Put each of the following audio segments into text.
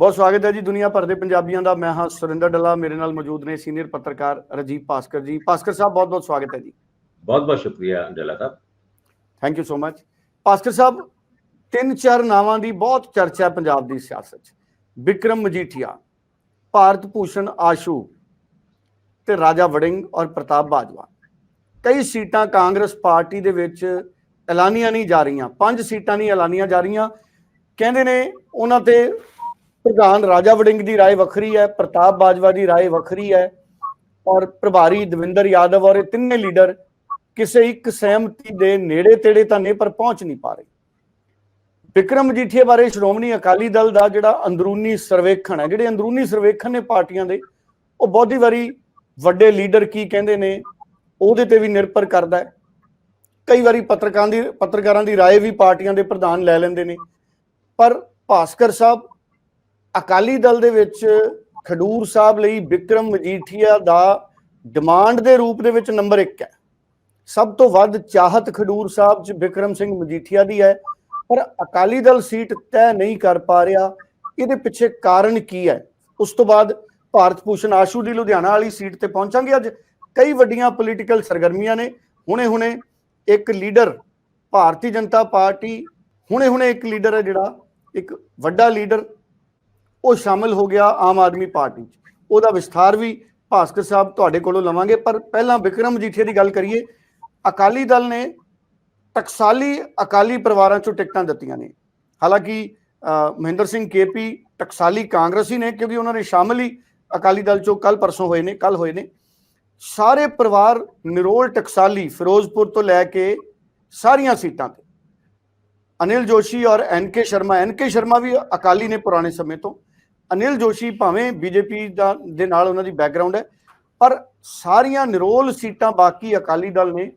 ਬਹੁਤ ਸਵਾਗਤ ਹੈ ਜੀ ਦੁਨੀਆ ਭਰ ਦੇ ਪੰਜਾਬੀਆਂ ਦਾ। ਮੈਂ ਹਾਂ ਸੁਰਿੰਦਰ ਡੱਲਾ ਮੇਰੇ ਨਾਲ ਮੌਜੂਦ ਨੇ ਸੀਨੀਅਰ ਪੱਤਰਕਾਰ ਰਜੀਵ ਭਾਸਕਰ ਜੀ। ਭਾਸਕਰ ਸਾਹਿਬ ਬਹੁਤ ਬਹੁਤ ਸਵਾਗਤ ਹੈ ਜੀ। ਬਹੁਤ ਬਹੁਤ ਸ਼ੁਕਰੀਆ Dalla Sahib. Thank you so much Bhaskar Sahib ਤਿੰਨ ਚਾਰ ਨਾਵਾਂ ਦੀ ਬਹੁਤ ਚਰਚਾ ਹੈ ਪੰਜਾਬ ਦੀ ਸਿਆਸਤ 'ਚ। ਵਿਕਰਮ ਮਜੀਠੀਆ ਭਾਰਤ ਭੂਸ਼ਣ ਆਸ਼ੂ ਤੇ ਰਾਜਾ ਵੜਿੰਗ ਔਰ ਪ੍ਰਤਾਪ ਬਾਜਵਾ। ਕਈ ਸੀਟਾਂ ਕਾਂਗਰਸ ਪਾਰਟੀ ਦੇ ਵਿੱਚ ਐਲਾਨੀਆਂ ਨਹੀਂ ਜਾ ਰਹੀਆਂ। ਪੰਜ ਸੀਟਾਂ ਨਹੀਂ ਐਲਾਨੀਆਂ ਜਾ ਰਹੀਆਂ। ਕਹਿੰਦੇ ਨੇ ਉਹਨਾਂ ਤੇ ਪ੍ਰਧਾਨ ਰਾਜਾ ਵੜਿੰਗ ਦੀ رائے ਵੱਖਰੀ ਹੈ ਪ੍ਰਤਾਪ ਬਾਜਵਾ ਦੀ رائے ਵੱਖਰੀ ਹੈ ਔਰ ਪ੍ਰਭਾਰੀ ਦਵਿੰਦਰ ਯਾਦਵ ਔਰ ਇਹ ਤਿੰਨੇ ਲੀਡਰ ਕਿਸੇ ਇੱਕ ਸਹਿਮਤੀ ਦੇ ਨੇੜੇ ਤੇੜੇ ਤਾਂ ਨਹੀਂ ਪਰ ਪਹੁੰਚ ਨਹੀਂ ਪਾ ਰਹੇ ਵਿਕਰਮ ਮਜੀਠੀਆ ਬਾਰੇ ਸ਼੍ਰੋਮਣੀ ਅਕਾਲੀ ਦਲ ਦਾ ਜਿਹੜਾ ਅੰਦਰੂਨੀ ਸਰਵੇਖਣ ਹੈ ਜਿਹੜੇ ਅੰਦਰੂਨੀ ਸਰਵੇਖਣ ਨੇ ਪਾਰਟੀਆਂ ਦੇ ਉਹ ਬਹੁਤੀ ਵਾਰੀ ਵੱਡੇ ਲੀਡਰ ਕੀ ਕਹਿੰਦੇ ਨੇ ਉਹਦੇ ਤੇ ਵੀ ਨਿਰਭਰ ਕਰਦਾ ਹੈ ਕਈ ਵਾਰੀ ਪੱਤਰਕਾਰਾਂ ਦੀ ਪੱਤਰਕਾਰਾਂ ਦੀ رائے ਵੀ ਪਾਰਟੀਆਂ ਦੇ ਪ੍ਰਧਾਨ ਲੈ ਲੈਂਦੇ ਨੇ ਪਰ ਭਾਸਕਰ ਸਾਹਿਬ ਅਕਾਲੀ ਦਲ ਦੇ ਵਿੱਚ ਖਡੂਰ ਸਾਹਿਬ ਲਈ ਵਿਕਰਮ ਮਜੀਠੀਆ ਦਾ ਡਿਮਾਂਡ ਦੇ ਰੂਪ ਦੇ ਵਿੱਚ ਨੰਬਰ 1 ਹੈ। ਸਭ ਤੋਂ ਵੱਧ ਚਾਹਤ ਖਡੂਰ ਸਾਹਿਬ 'ਚ ਵਿਕਰਮ ਸਿੰਘ ਮਜੀਠੀਆ ਦੀ ਹੈ, ਪਰ ਅਕਾਲੀ ਦਲ ਸੀਟ ਤੈਅ ਨਹੀਂ ਕਰ ਪਾ ਰਿਹਾ। ਇਹਦੇ ਪਿੱਛੇ ਕਾਰਨ ਕੀ ਹੈ? ਉਸ ਤੋਂ ਬਾਅਦ ਭਾਰਤ ਭੂਸ਼ਣ ਆਸ਼ੂ ਦੀ ਲੁਧਿਆਣਾ ਵਾਲੀ ਸੀਟ ਤੇ ਪਹੁੰਚਾਂਗੇ ਅੱਜ। ਕਈ ਵੱਡੀਆਂ ਪੋਲੀਟੀਕਲ ਸਰਗਰਮੀਆਂ ਨੇ, ਹੁਣੇ-ਹੁਣੇ ਇੱਕ ਲੀਡਰ ਭਾਰਤੀ ਜਨਤਾ ਪਾਰਟੀ, ਹੁਣੇ-ਹੁਣੇ ਇੱਕ ਲੀਡਰ ਹੈ ਜਿਹੜਾ, ਇੱਕ ਵੱਡਾ ਲੀਡਰ ਉਹ ਸ਼ਾਮਲ ਹੋ ਗਿਆ ਆਮ ਆਦਮੀ ਪਾਰਟੀ 'ਚ। ਉਹਦਾ ਵਿਸਥਾਰ ਵੀ ਭਾਸਕਰ ਸਾਹਿਬ ਤੁਹਾਡੇ ਕੋਲੋਂ ਲਵਾਂਗੇ। ਪਰ ਪਹਿਲਾਂ ਵਿਕਰਮ ਮਜੀਠੀਆ ਦੀ ਗੱਲ ਕਰੀਏ, ਅਕਾਲੀ ਦਲ ਨੇ ਟਕਸਾਲੀ ਅਕਾਲੀ ਪਰਿਵਾਰਾਂ ਚੋਂ ਟਿਕਟਾਂ ਦਿੱਤੀਆਂ ਨੇ। ਹਾਲਾਂਕਿ ਮਹਿੰਦਰ ਸਿੰਘ ਕੇਪੀ ਟਕਸਾਲੀ ਕਾਂਗਰਸੀ ਨੇ, ਕਿਉਂਕਿ ਉਹਨਾਂ ਨੇ ਸ਼ਾਮਲ ਹੀ ਅਕਾਲੀ ਦਲ ਚੋਂ ਕੱਲ ਪਰਸੋਂ ਹੋਏ ਨੇ ਕੱਲ ਹੋਏ ਨੇ। ਸਾਰੇ ਪਰਿਵਾਰ ਨਿਰੋਲ ਟਕਸਾਲੀ ਫਿਰੋਜ਼ਪੁਰ ਤੋਂ ਲੈ ਕੇ ਸਾਰੀਆਂ ਸੀਟਾਂ ਤੇ। ਅਨਿਲ ਜੋਸ਼ੀ ਔਰ ਐਨ ਕੇ ਸ਼ਰਮਾ। ਐਨ ਕੇ ਸ਼ਰਮਾ ਵੀ ਅਕਾਲੀ ਨੇ ਪੁਰਾਣੇ ਸਮੇਂ ਤੋਂ। ਅਨਿਲ ਜੋਸ਼ੀ ਭਾਵੇਂ ਬੀਜੇਪੀ ਦਾ ਦੇ ਨਾਲ ਉਹਨਾਂ ਦੀ ਬੈਕਗ੍ਰਾਉਂਡ ਹੈ, ਪਰ ਸਾਰੀਆਂ ਨਿਰੋਲ ਸੀਟਾਂ ਬਾਕੀ ਅਕਾਲੀ ਦਲ ਨੇ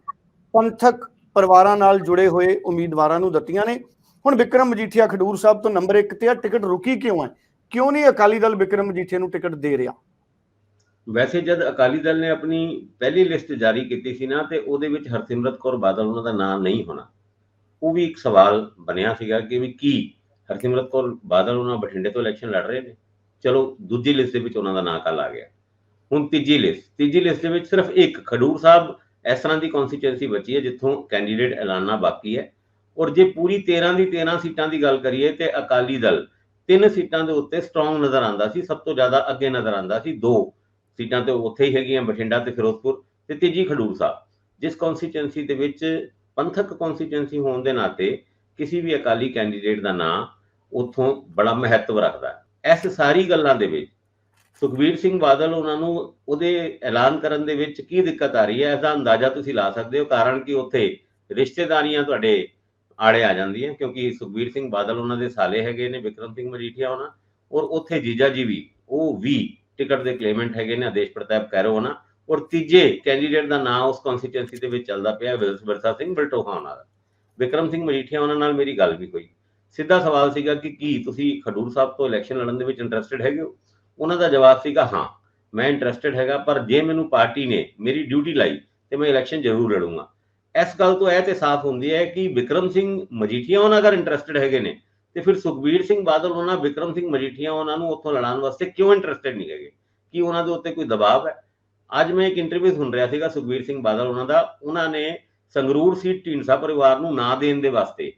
ਪੰਥਕ ਪਰਿਵਾਰਾਂ ਨਾਲ ਜੁੜੇ ਹੋਏ ਉਮੀਦਵਾਰਾਂ ਨੂੰ ਦਿੱਤੀਆਂ ਨੇ। ਹੁਣ ਵਿਕਰਮ ਮਜੀਠੀਆ ਖਡੂਰ ਸਾਹਿਬ ਤੋਂ ਨੰਬਰ 1 ਤੇ ਆ, ਟਿਕਟ ਰੁਕੀ ਕਿਉਂ ਹੈ? ਕਿਉਂ ਨਹੀਂ ਅਕਾਲੀ ਦਲ ਵਿਕਰਮ ਮਜੀਠੀਆ ਨੂੰ ਟਿਕਟ ਦੇ ਰਿਹਾ? ਵੈਸੇ ਜਦ ਅਕਾਲੀ ਦਲ ਨੇ ਆਪਣੀ ਪਹਿਲੀ ਲਿਸਟ ਜਾਰੀ ਕੀਤੀ ਸੀ ਨਾ, ਤੇ ਉਹਦੇ ਵਿੱਚ ਹਰਸਿਮਰਤ ਕੌਰ ਬਾਦਲ ਉਹਨਾਂ ਦਾ ਨਾਮ ਨਹੀਂ ਹੋਣਾ। ਉਹ ਵੀ ਇੱਕ ਸਵਾਲ ਬਣਿਆ ਸੀਗਾ ਕਿ ਵੀ ਕੀ ਹਰਸਿਮਰਤ ਕੌਰ ਬਾਦਲ ਉਹਨਾਂ ਬਠਿੰਡੇ ਤੋਂ ਇਲੈਕਸ਼ਨ ਲੜ ਰਹੇ ਨੇ। ਚਲੋ ਦੂਜੀ ਲਿਸਟ ਦੇ ਵਿੱਚ ਉਹਨਾਂ ਦਾ ਨਾਂ ਕੱਲ ਆ ਗਿਆ। ਹੁਣ ਤੀਜੀ ਲਿਸਟ ਤੀਜੀ ਲਿਸਟ ਦੇ ਵਿੱਚ ਸਿਰਫ ਇੱਕ ਖਡੂਰ ਸਾਹਿਬ ਇਸ ਤਰ੍ਹਾਂ ਦੀ ਕਨਸਟੀਚੁਐਂਸੀ ਬਚੀ ਹੈ ਜਿੱਥੋਂ ਕੈਂਡੀਡੇਟ ਐਲਾਨਣਾ ਬਾਕੀ ਹੈ। ਔਰ ਜੇ ਪੂਰੀ 13 ਦੀ 13 ਸੀਟਾਂ ਦੀ ਗੱਲ ਕਰੀਏ ਤੇ ਅਕਾਲੀ ਦਲ ਤਿੰਨ ਸੀਟਾਂ ਦੇ ਉੱਤੇ ਸਟਰੋਂਗ ਨਜ਼ਰ ਆਂਦਾ ਸੀ, ਸਭ ਤੋਂ ਜ਼ਿਆਦਾ ਅੱਗੇ ਨਜ਼ਰ ਆਂਦਾ ਸੀ, ਦੋ ਸੀਟਾਂ ਤੇ ਉੱਥੇ ਹੀ ਹੈਗੀਆਂ ਬਠਿੰਡਾ ਤੇ ਫਿਰੋਜ਼ਪੁਰ ਤੇ ਤੀਜੀ ਖਡੂਰ ਸਾਹਿਬ। ਜਿਸ ਕਨਸਟੀਚੁਐਂਸੀ ਦੇ ਵਿੱਚ ਪੰਥਕ ਕਨਸਟੀਚੁਐਂਸੀ ਹੋਣ ਦੇ ਨਾਤੇ ਕਿਸੇ ਵੀ ਅਕਾਲੀ ਕੈਂਡੀਡੇਟ ਦਾ ਨਾਂ ਉੱਥੋਂ ਬੜਾ ਮਹੱਤਵ ਰੱਖਦਾ ਹੈ। ਇਸ ਸਾਰੀ ਗੱਲਾਂ ਦੇ ਵਿੱਚ ਸੁਖਬੀਰ ਸਿੰਘ ਬਾਦਲ ਉਹਨਾਂ ਨੂੰ ਉਹਦੇ ਐਲਾਨ ਕਰਨ ਦੇ ਵਿੱਚ ਕੀ ਦਿੱਕਤ ਆ ਰਹੀ ਹੈ ਇਸ ਅੰਦਾਜ਼ਾ ਤੁਸੀਂ ਲਾ ਸਕਦੇ ਹੋ, ਕਾਰਨ ਕਿ ਉੱਥੇ ਰਿਸ਼ਤੇਦਾਰੀਆਂ ਤੁਹਾਡੇ ਆੜੇ ਆ ਜਾਂਦੀਆਂ, ਕਿਉਂਕਿ ਸੁਖਬੀਰ ਸਿੰਘ ਬਾਦਲ ਉਹਨਾਂ ਦੇ ਸਾਲੇ ਹੈਗੇ ਨੇ, ਵਿਕਰਮ ਸਿੰਘ ਮਜੀਠੀਆ ਉਹਨਾਂ, ਔਰ ਉੱਥੇ ਜੀਜਾ ਜੀ ਵੀ, ਉਹ ਵੀ ਟਿਕਟ ਦੇ ਕਲੇਮੈਂਟ ਹੈਗੇ ਨੇ, ਆਦੇਸ਼ ਪ੍ਰਤਾਪ ਕੈਰੋ ਉਹਨਾਂ, ਔਰ ਤੀਜੇ ਕੈਂਡੀਡੇਟ ਦਾ ਨਾਮ ਉਸ ਕਨਸਟੀਟੂਐਂਸੀ ਦੇ ਵਿੱਚ ਚੱਲਦਾ ਪਿਆ, ਵਿਲਸ ਵਰਸਾ ਸਿੰਘ ਬਲਟੋਹਾ ਉਹਨਾਂ ਦਾ। ਵਿਕਰਮ ਸਿੰਘ ਮਜੀਠੀਆ, ਉਹਨਾਂ ਨਾਲ ਮੇਰੀ ਗੱਲ ਵੀ ਹੋਈ। ਸਿੱਧਾ ਸਵਾਲ ਸੀਗਾ ਕਿ ਕੀ ਤੁਸੀਂ ਖਡੂਰ ਸਾਹਿਬ ਤੋਂ ਇਲੈਕਸ਼ਨ ਲੜਨ ਦੇ ਵਿੱਚ ਇੰਟਰਸਟਿਡ ਹੈਗੇ ਹੋ? ਉਹਨਾਂ ਦਾ ਜਵਾਬ ਸੀਗਾ, ਹਾਂ, ਮੈਂ ਇੰਟਰਸਟਿਡ ਹੈਗਾ, ਪਰ ਜੇ ਮੈਨੂੰ ਪਾਰਟੀ ਨੇ ਮੇਰੀ ਡਿਊਟੀ ਲਾਈ, ਤੇ ਮੈਂ ਇਲੈਕਸ਼ਨ ਜ਼ਰੂਰ ਲੜੂੰਗਾ। ਇਸ ਗੱਲ ਤੋਂ ਇਹ ਤੇ ਸਾਫ਼ ਹੁੰਦੀ ਹੈ ਕਿ ਵਿਕਰਮ ਸਿੰਘ ਮਜੀਠੀਆ ਉਹਨਾਂ ਅਗਰ ਇੰਟਰਸਟਿਡ ਹੈਗੇ ਨੇ, ਤੇ ਫਿਰ ਸੁਖਬੀਰ ਸਿੰਘ ਬਾਦਲ ਉਹਨਾਂ, ਵਿਕਰਮ ਸਿੰਘ ਮਜੀਠੀਆ ਉਹਨਾਂ ਨੂੰ ਉੱਥੋਂ ਲੜਾਉਣ ਵਾਸਤੇ ਕਿਉਂ ਇੰਟਰਸਟਿਡ ਨਹੀਂ ਹੈਗੇ? ਕੀ ਉਹਨਾਂ ਦੇ ਉੱਤੇ ਕੋਈ ਦਬਾਅ ਹੈ? ਅੱਜ ਮੈਂ ਇੱਕ ਇੰਟਰਵਿਊ ਸੁਣ ਰਿਹਾ ਸੀਗਾ ਸੁਖਬੀਰ ਸਿੰਘ ਬਾਦਲ ਉਹਨਾਂ ਦਾ, ਉਹਨਾਂ ਨੇ ਸੰਗਰੂਰ ਸੀਟ ਢੀਂਡਸਾ ਪਰਿਵਾਰ ਨੂੰ ਨਾ ਦੇਣ ਦੇ ਵਾਸਤੇ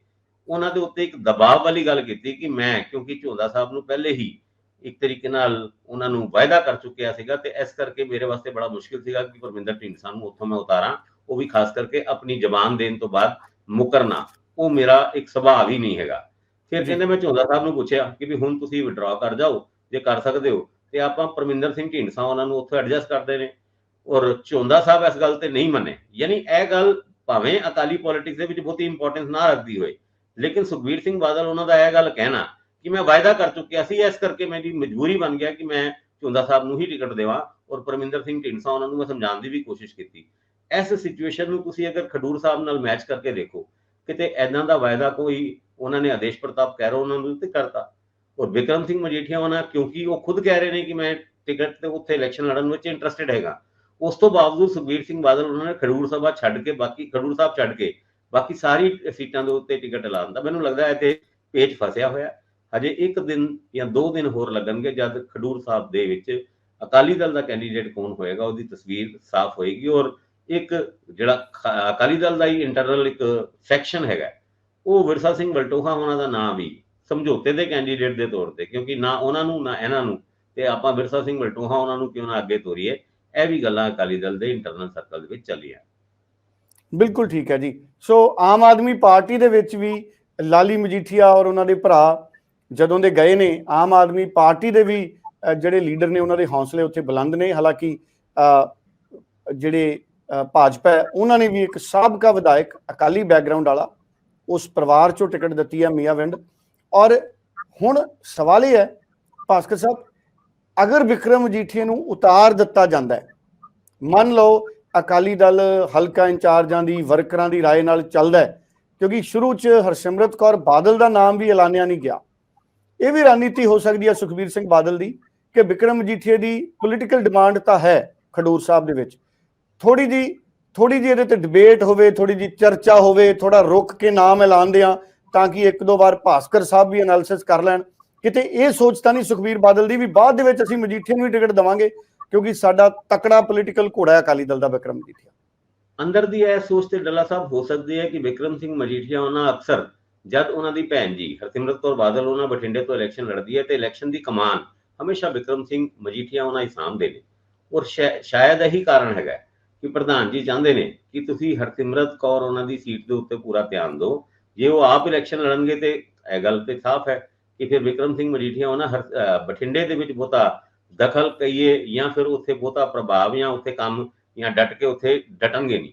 ਉਹਨਾਂ ਦੇ ਉੱਤੇ ਇੱਕ ਦਬਾਅ ਵਾਲੀ ਗੱਲ ਕੀਤੀ ਕਿ ਮੈਂ ਕਿਉਂਕਿ ਝੋਦਾ ਸਾਹਿਬ ਨੂੰ ਪਹਿਲੇ ਹੀ ਇੱਕ ਤਰੀਕੇ ਨਾਲ ਉਹਨਾਂ ਨੂੰ ਵਾਅਦਾ ਕਰ ਚੁੱਕਿਆ ਸੀਗਾ ਤੇ ਇਸ ਕਰਕੇ ਮੇਰੇ ਵਾਸਤੇ ਬੜਾ ਮੁਸ਼ਕਿਲ ਸੀਗਾ ਕਿ ਪਰਮਿੰਦਰ ਢੀਂਡਸਾ ਨੂੰ ਉੱਥੋਂ ਮੈਂ ਉਤਾਰਾਂ ਉਹ ਵੀ ਖਾਸ ਕਰਕੇ ਆਪਣੀ ਜ਼ਬਾਨ ਦੇਣ ਤੋਂ ਬਾਅਦ ਮੁਕਰਨਾ ਉਹ ਮੇਰਾ ਇੱਕ ਸੁਭਾਅ ਹੀ ਨਹੀਂ ਹੈਗਾ ਫਿਰ। ਕਹਿੰਦੇ ਮੈਂ ਝੋਦਾ ਸਾਹਿਬ ਨੂੰ ਪੁੱਛਿਆ ਕਿ ਵੀ ਹੁਣ ਤੁਸੀਂ ਵਿਡਰਾ ਕਰ ਜਾਓ ਜੇ ਕਰ ਸਕਦੇ ਹੋ ਤੇ ਆਪਾਂ ਪਰਮਿੰਦਰ ਸਿੰਘ ਢੀਂਡਸਾ ਉਹਨਾਂ ਨੂੰ ਉੱਥੇ ਐਡਜਸਟ ਕਰਦੇ ਨੇ ਔਰ ਝੋਂਦਾ ਸਾਹਿਬ ਇਸ ਗੱਲ ਤੇ ਨਹੀਂ ਮੰਨੇ ਯਾਨੀ ਇਹ ਗੱਲ ਭਾਵੇਂ ਅਕਾਲੀ ਪੋਲਿਟਿਕਸ ਦੇ ਵਿੱਚ ਬਹੁਤੀ ਇੰਪੋਰਟੈਂਸ ਨਾ ਰੱਖਦੀ ਹੋਏ, ਲੇਕਿਨ ਸੁਖਬੀਰ ਸਿੰਘ ਬਾਦਲ ਉਹਨਾਂ ਦਾ ਇਹ ਗੱਲ ਕਹਿਣਾ ਕਿ ਮੈਂ ਵਾਅਦਾ ਕਰ ਚੁੱਕਿਆ ਸੀ, ਇਸ ਕਰਕੇ ਮੇਰੀ ਮਜਬੂਰੀ ਬਣ ਗਿਆ ਕਿ ਮੈਂ ਝੋਂਦਾ ਸਾਹਿਬ ਨੂੰ ਹੀ ਟਿਕਟ ਦੇਵਾਂ ਔਰ ਪਰਮਿੰਦਰ ਸਿੰਘ ਢੀਂਡਸਾ ਉਹਨਾਂ ਨੂੰ ਮੈਂ ਸਮਝਾਉਣ ਦੀ ਵੀ ਕੋਸ਼ਿਸ਼ ਕੀਤੀ। ਇਸ ਸਿਚੁਏਸ਼ਨ ਨੂੰ ਤੁਸੀਂ ਅਗਰ ਖਡੂਰ ਸਾਹਿਬ ਨਾਲ ਮੈਚ ਕਰਕੇ ਦੇਖੋ, ਕਿਤੇ ਐਦਾਂ ਦਾ ਵਾਅਦਾ ਕੋਈ ਉਹਨਾਂ ਨੇ ਆਦੇਸ਼ ਪ੍ਰਤਾਪ ਕਹਿ ਰੋ ਉਹਨਾਂ ਨੂੰ ਤੇ ਕਰਤਾ। ਔਰ ਵਿਕਰਮ ਸਿੰਘ ਮਜੀਠੀਆ ਉਹਨਾਂ ਕਿਉਂਕਿ ਉਹ ਖੁਦ ਕਹਿ ਰਹੇ ਨੇ ਕਿ ਮੈਂ ਟਿਕਟ ਤੇ ਉੱਥੇ ਇਲੈਕਸ਼ਨ ਲੜਨ ਵਿੱਚ ਇੰਟਰਸਟਿਡ ਹੈਗਾ। ਉਸ ਤੋਂ ਬਾਵਜੂਦ ਸੁਖਬੀਰ ਸਿੰਘ ਬਾਦਲ ਉਹਨਾਂ ਨੇ ਖਡੂਰ ਸਭਾ ਛੱਡ ਕੇ, ਬਾਕੀ ਖਡੂਰ ਸਾਹਿਬ ਛੱਡ ਕੇ, ਬਾਕੀ ਸਾਰੀ ਸੀਟਾਂ ਦੇ ਉੱਤੇ ਟਿਕਟ ਐਲਾਨ ਦਾ ਮੈਨੂੰ ਲੱਗਦਾ ਹੈ ਤੇ ਪੇਚ ਫਸਿਆ ਹੋਇਆ। ਹਜੇ ਇੱਕ ਦਿਨ ਜਾਂ ਦੋ ਦਿਨ ਹੋਰ ਲੱਗਣਗੇ ਜਦ ਖਡੂਰ ਸਾਹਿਬ ਦੇ ਵਿੱਚ ਅਕਾਲੀ ਦਲ ਦਾ ਕੈਂਡੀਡੇਟ ਕੌਣ ਹੋਏਗਾ, ਉਹਦੀ ਤਸਵੀਰ ਸਾਫ਼ ਹੋਏਗੀ ਔਰ ਇੱਕ ਜਿਹੜਾ ਅਕਾਲੀ ਦਲ ਦਾ ਹੀ ਇੰਟਰਨਲ ਇੱਕ ਸੈਕਸ਼ਨ ਹੈਗਾ, ਉਹ ਵਿਰਸਾ ਸਿੰਘ ਵਲਟੋਹਾ ਉਹਨਾਂ ਦਾ ਨਾਮ ਵੀ ਸਮਝੌਤੇ ਦੇ ਕੈਂਡੀਡੇਟ ਦੇ ਤੌਰ ਤੇ, ਕਿਉਂਕਿ ਨਾ ਉਹਨਾਂ ਨੂੰ, ਨਾ ਇਹਨਾਂ ਨੂੰ ਤੇ ਆਪਾਂ ਵਿਰਸਾ ਸਿੰਘ ਵਲਟੋਹਾ ਉਹਨਾਂ ਨੂੰ ਕਿਉਂ ਨਾ ਅੱਗੇ ਤੋਰੀਏ। ਇਹ ਵੀ ਗੱਲਾਂ ਅਕਾਲੀ ਦਲ ਦੇ ਇੰਟਰਨਲ ਸਰਕਲ ਦੇ ਵਿੱਚ ਚੱਲੀਆਂ। ਬਿਲਕੁਲ ਠੀਕ ਹੈ ਜੀ। ਸੋ ਆਮ ਆਦਮੀ ਪਾਰਟੀ ਦੇ ਵਿੱਚ ਵੀ ਲਾਲੀ ਮਜੀਠੀਆ ਔਰ ਉਹਨਾਂ ਦੇ ਭਰਾ ਜਦੋਂ ਦੇ ਗਏ ਨੇ ਆਮ ਆਦਮੀ ਪਾਰਟੀ ਦੇ ਵੀ ਜਿਹੜੇ ਲੀਡਰ ਨੇ ਉਹਨਾਂ ਦੇ ਹੌਸਲੇ ਉੱਥੇ ਬੁਲੰਦ ਨੇ। ਹਾਲਾਂਕਿ ਜਿਹੜੇ ਭਾਜਪਾ ਹੈ, ਉਹਨਾਂ ਨੇ ਵੀ ਇੱਕ ਸਾਬਕਾ ਵਿਧਾਇਕ ਅਕਾਲੀ ਬੈਕਗ੍ਰਾਉਂਡ ਵਾਲਾ ਉਸ ਪਰਿਵਾਰ ਚੋਂ ਟਿਕਟ ਦਿੱਤੀ ਹੈ ਮੀਆਂ ਵਿੰਡ। ਔਰ ਹੁਣ ਸਵਾਲ ਇਹ ਹੈ ਭਾਸਕਰ ਸਾਹਿਬ ਅਗਰ ਵਿਕਰਮ ਮਜੀਠੀਆ ਨੂੰ ਉਤਾਰ ਦਿੱਤਾ ਜਾਂਦਾ ਹੈ ਮੰਨ ਲਓ ਅਕਾਲੀ ਦਲ ਹਲਕਾ ਇੰਚਾਰਜਾਂ ਦੀ ਵਰਕਰਾਂ ਦੀ رائے ਨਾਲ ਚੱਲਦਾ ਹੈ ਕਿਉਂਕਿ ਸ਼ੁਰੂ 'ਚ ਹਰਸਿਮਰਤ ਕੌਰ ਬਾਦਲ ਦਾ ਨਾਮ ਵੀ ਐਲਾਨਿਆ ਨਹੀਂ ਗਿਆ ਇਹ ਵੀ ਰਣਨੀਤੀ ਹੋ ਸਕਦੀ ਹੈ ਸੁਖਬੀਰ ਸਿੰਘ ਬਾਦਲ ਦੀ ਕਿ ਵਿਕਰਮ ਮਜੀਠੀਆ ਦੀ ਪੋਲੀਟੀਕਲ ਡਿਮਾਂਡ ਤਾਂ ਹੈ ਖਡੂਰ ਸਾਹਿਬ ਦੇ ਵਿੱਚ ਥੋੜੀ ਜੀ ਥੋੜੀ ਜੀ ਇਹਦੇ ਤੇ ਡਿਬੇਟ ਹੋਵੇ ਥੋੜੀ ਜੀ ਚਰਚਾ ਹੋਵੇ ਥੋੜਾ ਰੁਕ ਕੇ ਨਾਮ ਐਲਾਨ ਦਿਆਂ ਤਾਂ ਕਿ ਇੱਕ ਦੋ ਵਾਰ ਭਾਸਕਰ ਸਾਹਿਬ ਵੀ ਐਨਾਲਿਸਿਸ ਕਰ ਲੈਣ ਕਿਤੇ ਇਹ ਸੋਚ ਤਾਂ ਨਹੀਂ ਸੁਖਬੀਰ ਬਾਦਲ ਦੀ ਵੀ ਬਾਅਦ ਦੇ ਵਿੱਚ ਅਸੀਂ ਮਜੀਠੀਆ ਨੂੰ ਹੀ ਟਿਕਟ ਦੇਵਾਂਗੇ, ਕਿਉਂਕਿ ਸਾਡਾ ਤਕੜਾ ਪੋਲੀਟੀਕਲ ਘੋੜਾ ਹੈ ਅਕਾਲੀ ਦਲ ਦਾ ਵਿਕਰਮ ਮਜੀਠੀਆ। ਅੰਦਰ ਦੀ ਇਹ ਸੋਚ ਤੇ ਡੱਲਾ ਸਾਹਿਬ ਹੋ ਸਕਦੀ ਹੈ ਕਿ ਵਿਕਰਮ ਸਿੰਘ ਮਜੀਠੀਆ ਉਹਨਾਂ ਅਕਸਰ ਜਦ ਉਹਨਾਂ ਦੀ ਭੈਣ ਜੀ ਹਰਸਿਮਰਤ ਕੌਰ ਬਾਦਲ ਉਹਨਾਂ ਬਠਿੰਡੇ ਤੋਂ ਇਲੈਕਸ਼ਨ ਲੜਦੀ ਹੈ ਤੇ ਇਲੈਕਸ਼ਨ ਦੀ ਕਮਾਨ ਹਮੇਸ਼ਾ ਵਿਕਰਮ ਸਿੰਘ ਮਜੀਠੀਆ ਉਹਨਾਂ ਹੀ ਸਾਂਭਦੇ ਨੇ। ਔਰ ਸ਼ਾਇਦ ਇਹੀ ਕਾਰਨ ਹੈਗਾ ਕਿ ਪ੍ਰਧਾਨ ਜੀ ਚਾਹੁੰਦੇ ਨੇ ਕਿ ਤੁਸੀਂ ਹਰਸਿਮਰਤ ਕੌਰ ਉਹਨਾਂ ਦੀ ਸੀਟ ਦੇ ਉੱਤੇ ਪੂਰਾ ਧਿਆਨ ਦਿਓ। ਜੇ ਉਹ ਆਪ ਇਲੈਕਸ਼ਨ ਲੜਨਗੇ ਤੇ ਇਹ ਗੱਲ ਤੇ ਸਾਫ਼ ਹੈ ਕਿ ਫਿਰ ਵਿਕਰਮ ਸਿੰਘ ਮਜੀਠੀਆ ਉਹਨਾਂ ਹਰ- ਬਠਿੰਡੇ ਦੇ ਵਿੱਚ ਬਹੁਤਾ ਦਖਲ ਕਹੀਏ ਜਾਂ ਫਿਰ ਉੱਥੇ ਬਹੁਤਾ ਪ੍ਰਭਾਵ ਜਾਂ ਉੱਥੇ ਕੰਮ ਜਾਂ ਡਟ ਕੇ ਉੱਥੇ ਡਟਣਗੇ ਨਹੀਂ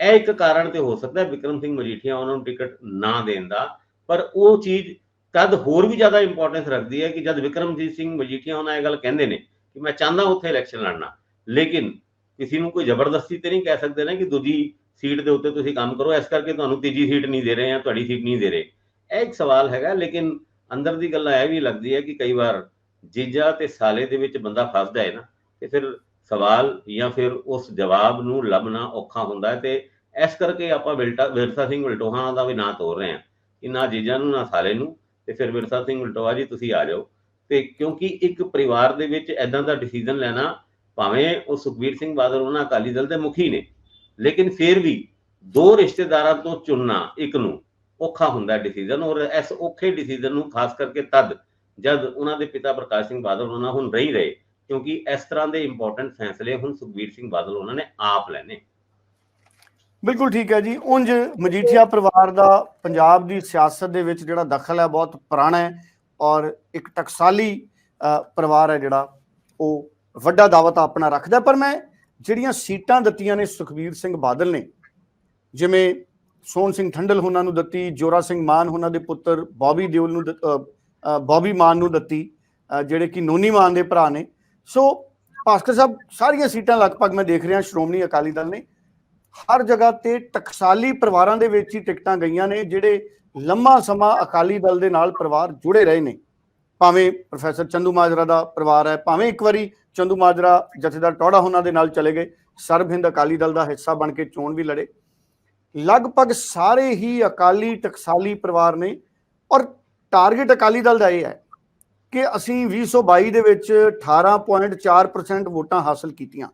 ਇਹ ਇੱਕ ਕਾਰਨ ਤੇ ਹੋ ਸਕਦਾ ਹੈ ਵਿਕਰਮ ਸਿੰਘ ਮਜੀਠੀਆ ਉਹਨਾਂ ਨੂੰ ਟਿਕਟ ਨਾ ਦੇਣ ਦਾ ਪਰ ਉਹ ਚੀਜ਼ ਤਦ ਹੋਰ ਵੀ ਜ਼ਿਆਦਾ ਇੰਪੋਰਟੈਂਸ ਰੱਖਦੀ ਹੈ ਕਿ ਜਦ ਵਿਕਰਮਜੀਤ ਸਿੰਘ ਮਜੀਠੀਆ ਉਹਨਾਂ ਇਹ ਗੱਲ ਕਹਿੰਦੇ ਨੇ ਕਿ ਮੈਂ ਚਾਹੁੰਦਾ ਉੱਥੇ ਇਲੈਕਸ਼ਨ ਲੜਨਾ ਲੇਕਿਨ ਕਿਸੇ ਨੂੰ ਕੋਈ ਜ਼ਬਰਦਸਤੀ ਤੇ ਨਹੀਂ ਕਹਿ ਸਕਦੇ ਨਾ ਕਿ ਦੂਜੀ ਸੀਟ ਦੇ ਉੱਤੇ ਤੁਸੀਂ ਕੰਮ ਕਰੋ ਇਸ ਕਰਕੇ ਤੁਹਾਨੂੰ ਤੀਜੀ ਸੀਟ ਨਹੀਂ ਦੇ ਰਹੇ ਜਾਂ ਤੁਹਾਡੀ ਸੀਟ ਨਹੀਂ ਦੇ ਰਹੇ ਇਹ ਇੱਕ ਸਵਾਲ ਹੈਗਾ ਲੇਕਿਨ ਅੰਦਰ ਦੀ ਗੱਲ ਇਹ ਵੀ ਲੱਗਦੀ ਹੈ ਕਿ ਕਈ ਵਾਰ ਜੀਜਾ ਤੇ ਸਾਲੇ ਦੇ ਵਿੱਚ ਬੰਦਾ ਫਸਦਾ ਹੈ ਨਾ, ਤੇ ਫਿਰ ਸਵਾਲ ਜਾਂ ਫਿਰ ਉਸ ਜਵਾਬ ਨੂੰ ਲੱਭਣਾ ਔਖਾ ਹੁੰਦਾ ਹੈ ਤੇ ਇਸ ਕਰਕੇ ਆਪਾਂ ਵਿਲਟਾ ਵਿਰਸਾ ਸਿੰਘ ਵਲਟੋਹਾ ਦਾ ਵੀ ਨਾਂ ਤੋਰ ਰਹੇ ਹਾਂ ਕਿ ਨਾ ਜੀਜਾ ਨੂੰ, ਨਾ ਸਾਲੇ ਨੂੰ ਤੇ ਫਿਰ ਵਿਰਸਾ ਸਿੰਘ ਵਲਟੋਹਾ ਜੀ ਤੁਸੀਂ ਆ ਜਾਓ। ਤੇ ਕਿਉਂਕਿ ਇੱਕ ਪਰਿਵਾਰ ਦੇ ਵਿੱਚ ਐਦਾਂ ਦਾ ਡਿਸੀਜਨ ਲੈਣਾ ਭਾਵੇਂ ਉਹ ਸੁਖਬੀਰ ਸਿੰਘ ਬਾਦਲ ਉਹਨਾਂ ਅਕਾਲੀ ਦਲ ਦੇ ਮੁਖੀ ਨੇ, ਲੇਕਿਨ ਫਿਰ ਵੀ ਦੋ ਰਿਸ਼ਤੇਦਾਰਾਂ ਤੋਂ ਚੁਣਨਾ ਇੱਕ ਨੂੰ ਔਖਾ ਹੁੰਦਾ ਡਿਸੀਜਨ ਔਰ ਇਸ ਔਖੇ ਡਿਸੀਜਨ ਨੂੰ ਖਾਸ ਕਰਕੇ ਤਦ ਜਦ ਉਹਨਾਂ ਦੇ ਪਿਤਾ ਪ੍ਰਕਾਸ਼ ਸਿੰਘ ਬਾਦਲ ਉਹਨਾਂ ਹੁਣ ਨਹੀਂ ਰਹੇ ਕਿਉਂਕਿ ਇਸ ਤਰ੍ਹਾਂ ਦੇ ਇੰਪੋਰਟੈਂਟ ਫੈਸਲੇ ਹੁਣ ਸੁਖਬੀਰ ਸਿੰਘ ਬਾਦਲ ਉਹਨਾਂ ਨੇ ਆਪ ਲੈਣੇ। ਬਿਲਕੁਲ ਠੀਕ ਹੈ ਜੀ। ਉਂਝ ਮਜੀਠੀਆ ਪਰਿਵਾਰ ਦਾ ਪੰਜਾਬ ਦੀ ਸਿਆਸਤ ਦੇ ਵਿੱਚ ਜਿਹੜਾ ਦਖਲ ਹੈ ਬਹੁਤ ਪੁਰਾਣਾ ਹੈ ਔਰ ਇੱਕ ਟਕਸਾਲੀ ਅ, ਪਰਿਵਾਰ ਹੈ ਜਿਹੜਾ ਉਹ ਵੱਡਾ ਦਾਅਵਤ ਆਪਣਾ ਰੱਖਦਾ ਪਰ ਮੈਂ ਜਿਹੜੀਆਂ ਸੀਟਾਂ ਦਿੱਤੀਆਂ ਨੇ ਸੁਖਬੀਰ ਸਿੰਘ ਬਾਦਲ ਨੇ ਜਿਵੇਂ ਸੋਹਣ ਸਿੰਘ ਠੰਡਲ ਉਹਨਾਂ ਨੂੰ ਦਿੱਤੀ, ਜੋਰਾ ਸਿੰਘ ਮਾਨ ਉਹਨਾਂ ਦੇ ਪੁੱਤਰ, ਬੌਬੀ ਦਿਓਲ ਨੂੰ ਦਿੱਤ- ਬੌਬੀ ਮਾਨ ਨੂੰ ਦਿੱਤੀ ਜਿਹੜੇ ਕਿ ਨੋਨੀ ਮਾਨ ਦੇ ਭਰਾ ਨੇ। ਸੋ, ਭਾਸਕਰ ਸਾਹਿਬ, ਸਾਰੀਆਂ ਸੀਟਾਂ ਲਗਭਗ ਮੈਂ ਦੇਖ ਰਿਹਾ, ਸ਼੍ਰੋਮਣੀ ਅਕਾਲੀ ਦਲ ਨੇ। ਹਰ ਜਗ੍ਹਾ ਤੇ ਟਕਸਾਲੀ ਪਰਿਵਾਰਾਂ ਦੇ ਵਿੱਚ ਹੀ ਟਿਕਟਾਂ ਗਈਆਂ ਨੇ, ਜਿਹੜੇ ਲੰਮਾ ਸਮਾਂ ਅਕਾਲੀ ਦਲ ਦੇ ਨਾਲ ਪਰਿਵਾਰ ਜੁੜੇ ਰਹੇ ਨੇ। ਭਾਵੇਂ ਪ੍ਰੋਫੈਸਰ ਚੰਦੂ ਮਾਜਰਾ ਦਾ ਪਰਿਵਾਰ ਹੈ, ਭਾਵੇਂ ਇੱਕ ਵਾਰੀ ਚੰਦੂ ਮਾਜਰਾ ਜਥੇਦਾਰ ਟੌੜਾ ਉਹਨਾਂ ਦੇ ਨਾਲ ਚਲੇ ਗਏ ਸਰਬ ਹਿੰਦ ਅਕਾਲੀ ਦਲ ਦਾ ਹਿੱਸਾ ਬਣ ਕੇ ਚੋਣ ਵੀ ਲੜੇ। ਲਗਭਗ ਸਾਰੇ ਹੀ ਅਕਾਲੀ ਟਕਸਾਲੀ ਪਰਿਵਾਰ ਨੇ ਔਰ ਟਾਰਗੇਟ ਅਕਾਲੀ ਦਲ ਦਾ ਇਹ ਹੈ ਕਿ ਅਸੀਂ 2022 ਦੇ ਵਿੱਚ 18.4% ਵੋਟਾਂ ਹਾਸਲ ਕੀਤੀਆਂ,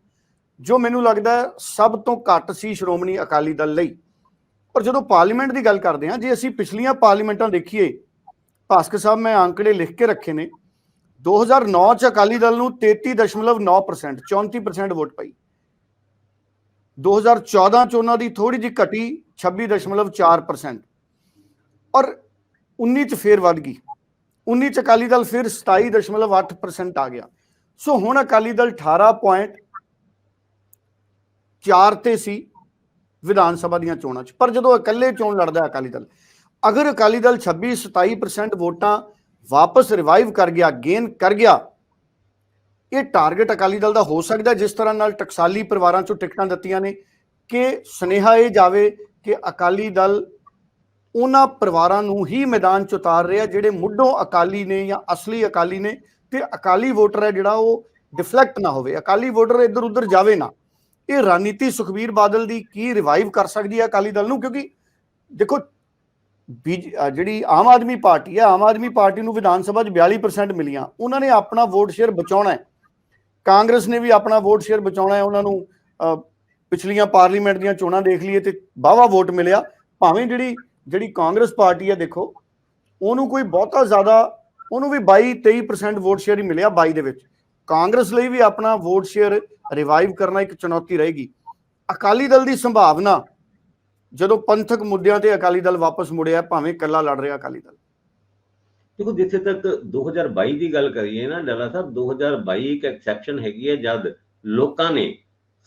ਜੋ ਮੈਨੂੰ ਲੱਗਦਾ ਸਭ ਤੋਂ ਘੱਟ ਸੀ ਸ਼੍ਰੋਮਣੀ ਅਕਾਲੀ ਦਲ ਲਈ। ਪਰ ਜਦੋਂ ਪਾਰਲੀਮੈਂਟ ਦੀ ਗੱਲ ਕਰਦੇ ਹਾਂ, ਜੇ ਅਸੀਂ ਪਿਛਲੀਆਂ ਪਾਰਲੀਮੈਂਟਾਂ ਦੇਖੀਏ, ਭਾਸਕਰ ਸਾਹਿਬ ਮੈਂ ਅੰਕੜੇ ਲਿਖ ਕੇ ਰੱਖੇ ਨੇ 2009 ਚ ਅਕਾਲੀ ਦਲ ਨੂੰ 33.9% 34% ਵੋਟ ਪਈ। 2014 ਚ ਉਹਨਾਂ ਦੀ ਥੋੜੀ ਜਿਹੀ ਘਟੀ 26.4% ਔਰ 19 ਚ ਫੇਰ ਵੱਧ ਗਈ। 19 ਚ ਅਕਾਲੀ ਦਲ ਫਿਰ 27.8% ਆ ਗਿਆ। ਸੋ ਹੁਣ ਅਕਾਲੀ ਦਲ 18.4 ਤੇ ਸੀ ਵਿਧਾਨ ਸਭਾ ਦੀਆਂ ਚੋਣਾਂ 'ਚ। ਪਰ ਜਦੋਂ ਇਕੱਲੇ ਚੋਣ ਲੜਦਾ ਅਕਾਲੀ ਦਲ, ਅਗਰ ਅਕਾਲੀ ਦਲ 26 27% ਵੋਟਾਂ ਵਾਪਸ ਰਿਵਾਈਵ ਕਰ ਗਿਆ ਗੇਨ ਕਰ ਗਿਆ ਇਹ ਟਾਰਗੇਟ ਅਕਾਲੀ ਦਲ ਦਾ ਹੋ ਸਕਦਾ ਜਿਸ ਤਰ੍ਹਾਂ ਨਾਲ ਟਕਸਾਲੀ ਪਰਿਵਾਰਾਂ 'ਚੋਂ ਟਿਕਟਾਂ ਦਿੱਤੀਆਂ ਨੇ, ਕਿ ਸੁਨੇਹਾ ਇਹ ਜਾਵੇ ਕਿ ਅਕਾਲੀ ਦਲ ਉਹਨਾਂ ਪਰਿਵਾਰਾਂ ਨੂੰ ਹੀ ਮੈਦਾਨ 'ਚ ਉਤਾਰ ਰਿਹਾ, ਜਿਹੜੇ ਮੁੱਢੋਂ ਅਕਾਲੀ ਨੇ ਜਾਂ ਅਸਲੀ ਅਕਾਲੀ ਨੇ, ਤੇ ਅਕਾਲੀ ਵੋਟਰ ਹੈ ਜਿਹੜਾ ਉਹ ਡਿਫਲੈਕਟ ਨਾ ਹੋਵੇ, ਅਕਾਲੀ ਵੋਟਰ ਇੱਧਰ ਉੱਧਰ ਜਾਵੇ ਨਾ, ਇਹ ਰਣਨੀਤੀ ਸੁਖਬੀਰ ਬਾਦਲ ਦੀ ਕੀ ਰਿਵਾਈਵ ਕਰ ਸਕਦੀ ਹੈ ਅਕਾਲੀ ਦਲ ਨੂੰ? ਕਿਉਂਕਿ ਦੇਖੋ, ਬੀਜ- ਜਿਹੜੀ ਆਮ ਆਦਮੀ ਪਾਰਟੀ ਹੈ, ਆਮ ਆਦਮੀ ਪਾਰਟੀ ਨੂੰ ਵਿਧਾਨ ਸਭਾ 'ਚ 42% ਮਿਲੀਆਂ, ਉਹਨਾਂ ਨੇ ਆਪਣਾ ਵੋਟ ਸ਼ੇਅਰ ਬਚਾਉਣਾ ਹੈ। ਕਾਂਗਰਸ ਨੇ ਵੀ ਆਪਣਾ ਵੋਟ ਸ਼ੇਅਰ ਬਚਾਉਣਾ ਹੈ, ਉਹਨਾਂ ਨੂੰ ਪਿਛਲੀਆਂ ਪਾਰਲੀਮੈਂਟ ਦੀਆਂ ਚੋਣਾਂ ਦੇਖ ਲਈਏ ਤੇ ਵਾਹਵਾ ਵੋਟ ਮਿਲਿਆ। ਭਾਵੇਂ ਜਿਹੜੀ ਜਿਹੜੀ ਕਾਂਗਰਸ ਪਾਰਟੀ ਹੈ, ਦੇਖੋ, ਉਹਨੂੰ ਕੋਈ ਬਹੁਤਾ ਜ਼ਿਆਦਾ, ਉਹਨੂੰ ਵੀ 22 23% ਵੋਟ ਸ਼ੇਅਰ ਹੀ ਮਿਲਿਆ 22 ਦੇ ਵਿੱਚ। ਕਾਂਗਰਸ ਲਈ ਵੀ ਆਪਣਾ ਵੋਟ ਸ਼ੇਅਰ ਰਿਵਾਈਵ ਕਰਨਾ ਇੱਕ ਚੁਣੌਤੀ ਰਹੇਗੀ। ਅਕਾਲੀ ਦਲ ਦੀ ਸੰਭਾਵਨਾ, ਜਦੋਂ ਪੰਥਕ ਮੁੱਦਿਆਂ ਤੇ ਅਕਾਲੀ ਦਲ ਵਾਪਸ ਮੁੜਿਆ, ਭਾਵੇਂ ਇਕੱਲਾ ਲੜ ਰਿਹਾ ਅਕਾਲੀ ਦਲ। ਦੇਖੋ ਜਿੱਥੇ ਤੱਕ 2022 ਦੀ ਗੱਲ ਕਰੀਏ ਨਾ ਡਾਲਾ ਸਾਹਿਬ 2022 ਇੱਕ ਐਕਸੈਪਸ਼ਨ ਹੈਗੀ ਹੈ ਜਦ ਲੋਕਾਂ ਨੇ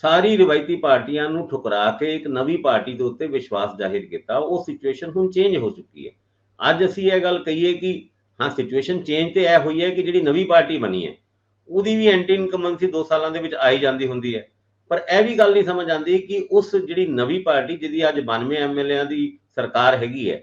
ਸਾਰੀ ਰਿਵਾਇਤੀ ਪਾਰਟੀਆਂ ਨੂੰ ਠੁਕਰਾ ਕੇ ਇੱਕ ਨਵੀਂ ਪਾਰਟੀ ਦੇ ਉੱਤੇ ਵਿਸ਼ਵਾਸ ਜ਼ਾਹਿਰ ਕੀਤਾ, ਉਹ ਸਿਚੁਏਸ਼ਨ ਹੁਣ ਚੇਂਜ ਹੋ ਚੁੱਕੀ ਹੈ। ਅੱਜ ਅਸੀਂ ਇਹ ਗੱਲ ਕਹੀਏ ਕਿ ਹਾਂ ਸਿਚੁਏਸ਼ਨ ਚੇਂਜ ਤੇ ਇਹ ਹੋਈ ਹੈ ਕਿ ਜਿਹੜੀ ਨਵੀਂ ਪਾਰਟੀ ਬਣੀ ਹੈ, ਉਹਦੀ ਵੀ ਐਂਟੀ ਇਨਕਮੈਂਸੀ 2 ਸਾਲਾਂ ਦੇ ਵਿੱਚ ਆਈ ਜਾਂਦੀ ਹੁੰਦੀ ਹੈ। ਪਰ ਇਹ ਵੀ ਗੱਲ ਨਹੀਂ ਸਮਝ ਆਉਂਦੀ ਕਿ ਉਸ ਜਿਹੜੀ ਨਵੀਂ ਪਾਰਟੀ ਜਿਹਦੀ ਅੱਜ 92 ਐਮਐਲਏਆਂ ਦੀ ਸਰਕਾਰ ਹੈਗੀ ਹੈ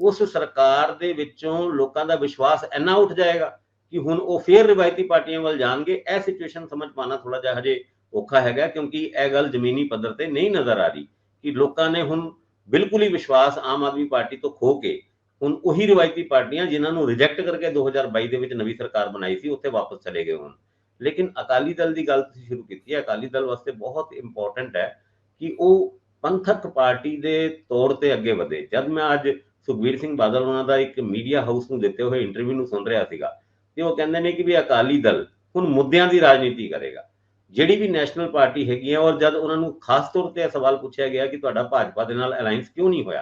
ਉਸ ਸਰਕਾਰ ਦੇ ਵਿੱਚੋਂ ਲੋਕਾਂ ਦਾ ਵਿਸ਼ਵਾਸ ਇੰਨਾ ਉੱਠ ਜਾਏਗਾ ਕਿ ਹੁਣ ਉਹ ਫੇਰ ਰਿਵਾਇਤੀ ਪਾਰਟੀਆਂ ਵੱਲ ਜਾਣਗੇ, ਇਹ ਸਿਚੁਏਸ਼ਨ ਸਮਝ ਪਾਣਾ ਥੋੜਾ ਜਿਹਾ ਹਜੇ ਔਖਾ ਹੈਗਾ ਕਿਉਂਕਿ ਇਹ ਗੱਲ ਜ਼ਮੀਨੀ ਪੱਧਰ ਤੇ ਨਹੀਂ ਨਜ਼ਰ ਆ ਰਹੀ ਕਿ ਲੋਕਾਂ ਨੇ ਹੁਣ ਬਿਲਕੁਲ ਹੀ ਵਿਸ਼ਵਾਸ ਆਮ ਆਦਮੀ ਪਾਰਟੀ ਤੋਂ ਖੋ ਕੇ ਹੁਣ ਉਹੀ ਰਿਵਾਇਤੀ ਪਾਰਟੀਆਂ ਜਿਨ੍ਹਾਂ ਨੂੰ ਰਿਜੈਕਟ ਕਰਕੇ 2022 ਦੇ ਵਿੱਚ ਨਵੀਂ ਸਰਕਾਰ ਬਣਾਈ ਸੀ, ਉੱਥੇ ਵਾਪਸ ਚਲੇ ਗਏ ਹੁਣ। ਲੇਕਿਨ ਅਕਾਲੀ ਦਲ ਦੀ ਗੱਲ ਤੁਸੀਂ ਸ਼ੁਰੂ ਕੀਤੀ ਹੈ, ਅਕਾਲੀ ਦਲ ਵਾਸਤੇ ਬਹੁਤ ਇੰਪੋਰਟੈਂਟ ਹੈ ਕਿ ਉਹ ਪੰਥਕ ਪਾਰਟੀ ਦੇ ਤੌਰ ਤੇ ਅੱਗੇ ਵਧੇ। ਜਦ ਮੈਂ ਅੱਜ ਸੁਖਬੀਰ ਸਿੰਘ ਬਾਦਲ ਉਹਨਾਂ ਦਾ ਇੱਕ ਮੀਡੀਆ ਹਾਊਸ ਨੂੰ ਦਿੱਤੇ ਹੋਏ ਇੰਟਰਵਿਊ ਨੂੰ ਸੁਣ ਰਿਹਾ ਸੀਗਾ ਤੇ ਉਹ ਕਹਿੰਦੇ ਨੇ ਕਿ ਵੀ ਅਕਾਲੀ ਦਲ ਹੁਣ ਮੁੱਦਿਆਂ ਦੀ ਰਾਜਨੀਤੀ ਕਰੇਗਾ ਜਿਹੜੀ ਵੀ ਨੈਸ਼ਨਲ ਪਾਰਟੀ ਹੈਗੀ ਹੈ ਔਰ ਜਦ ਉਹਨਾਂ ਨੂੰ ਖਾਸ ਤੌਰ ਤੇ ਇਹ ਸਵਾਲ ਪੁੱਛਿਆ ਗਿਆ ਕਿ ਤੁਹਾਡਾ ਭਾਜਪਾ ਦੇ ਨਾਲ ਅਲਾਈਅੰਸ ਕਿਉਂ ਨਹੀਂ ਹੋਇਆ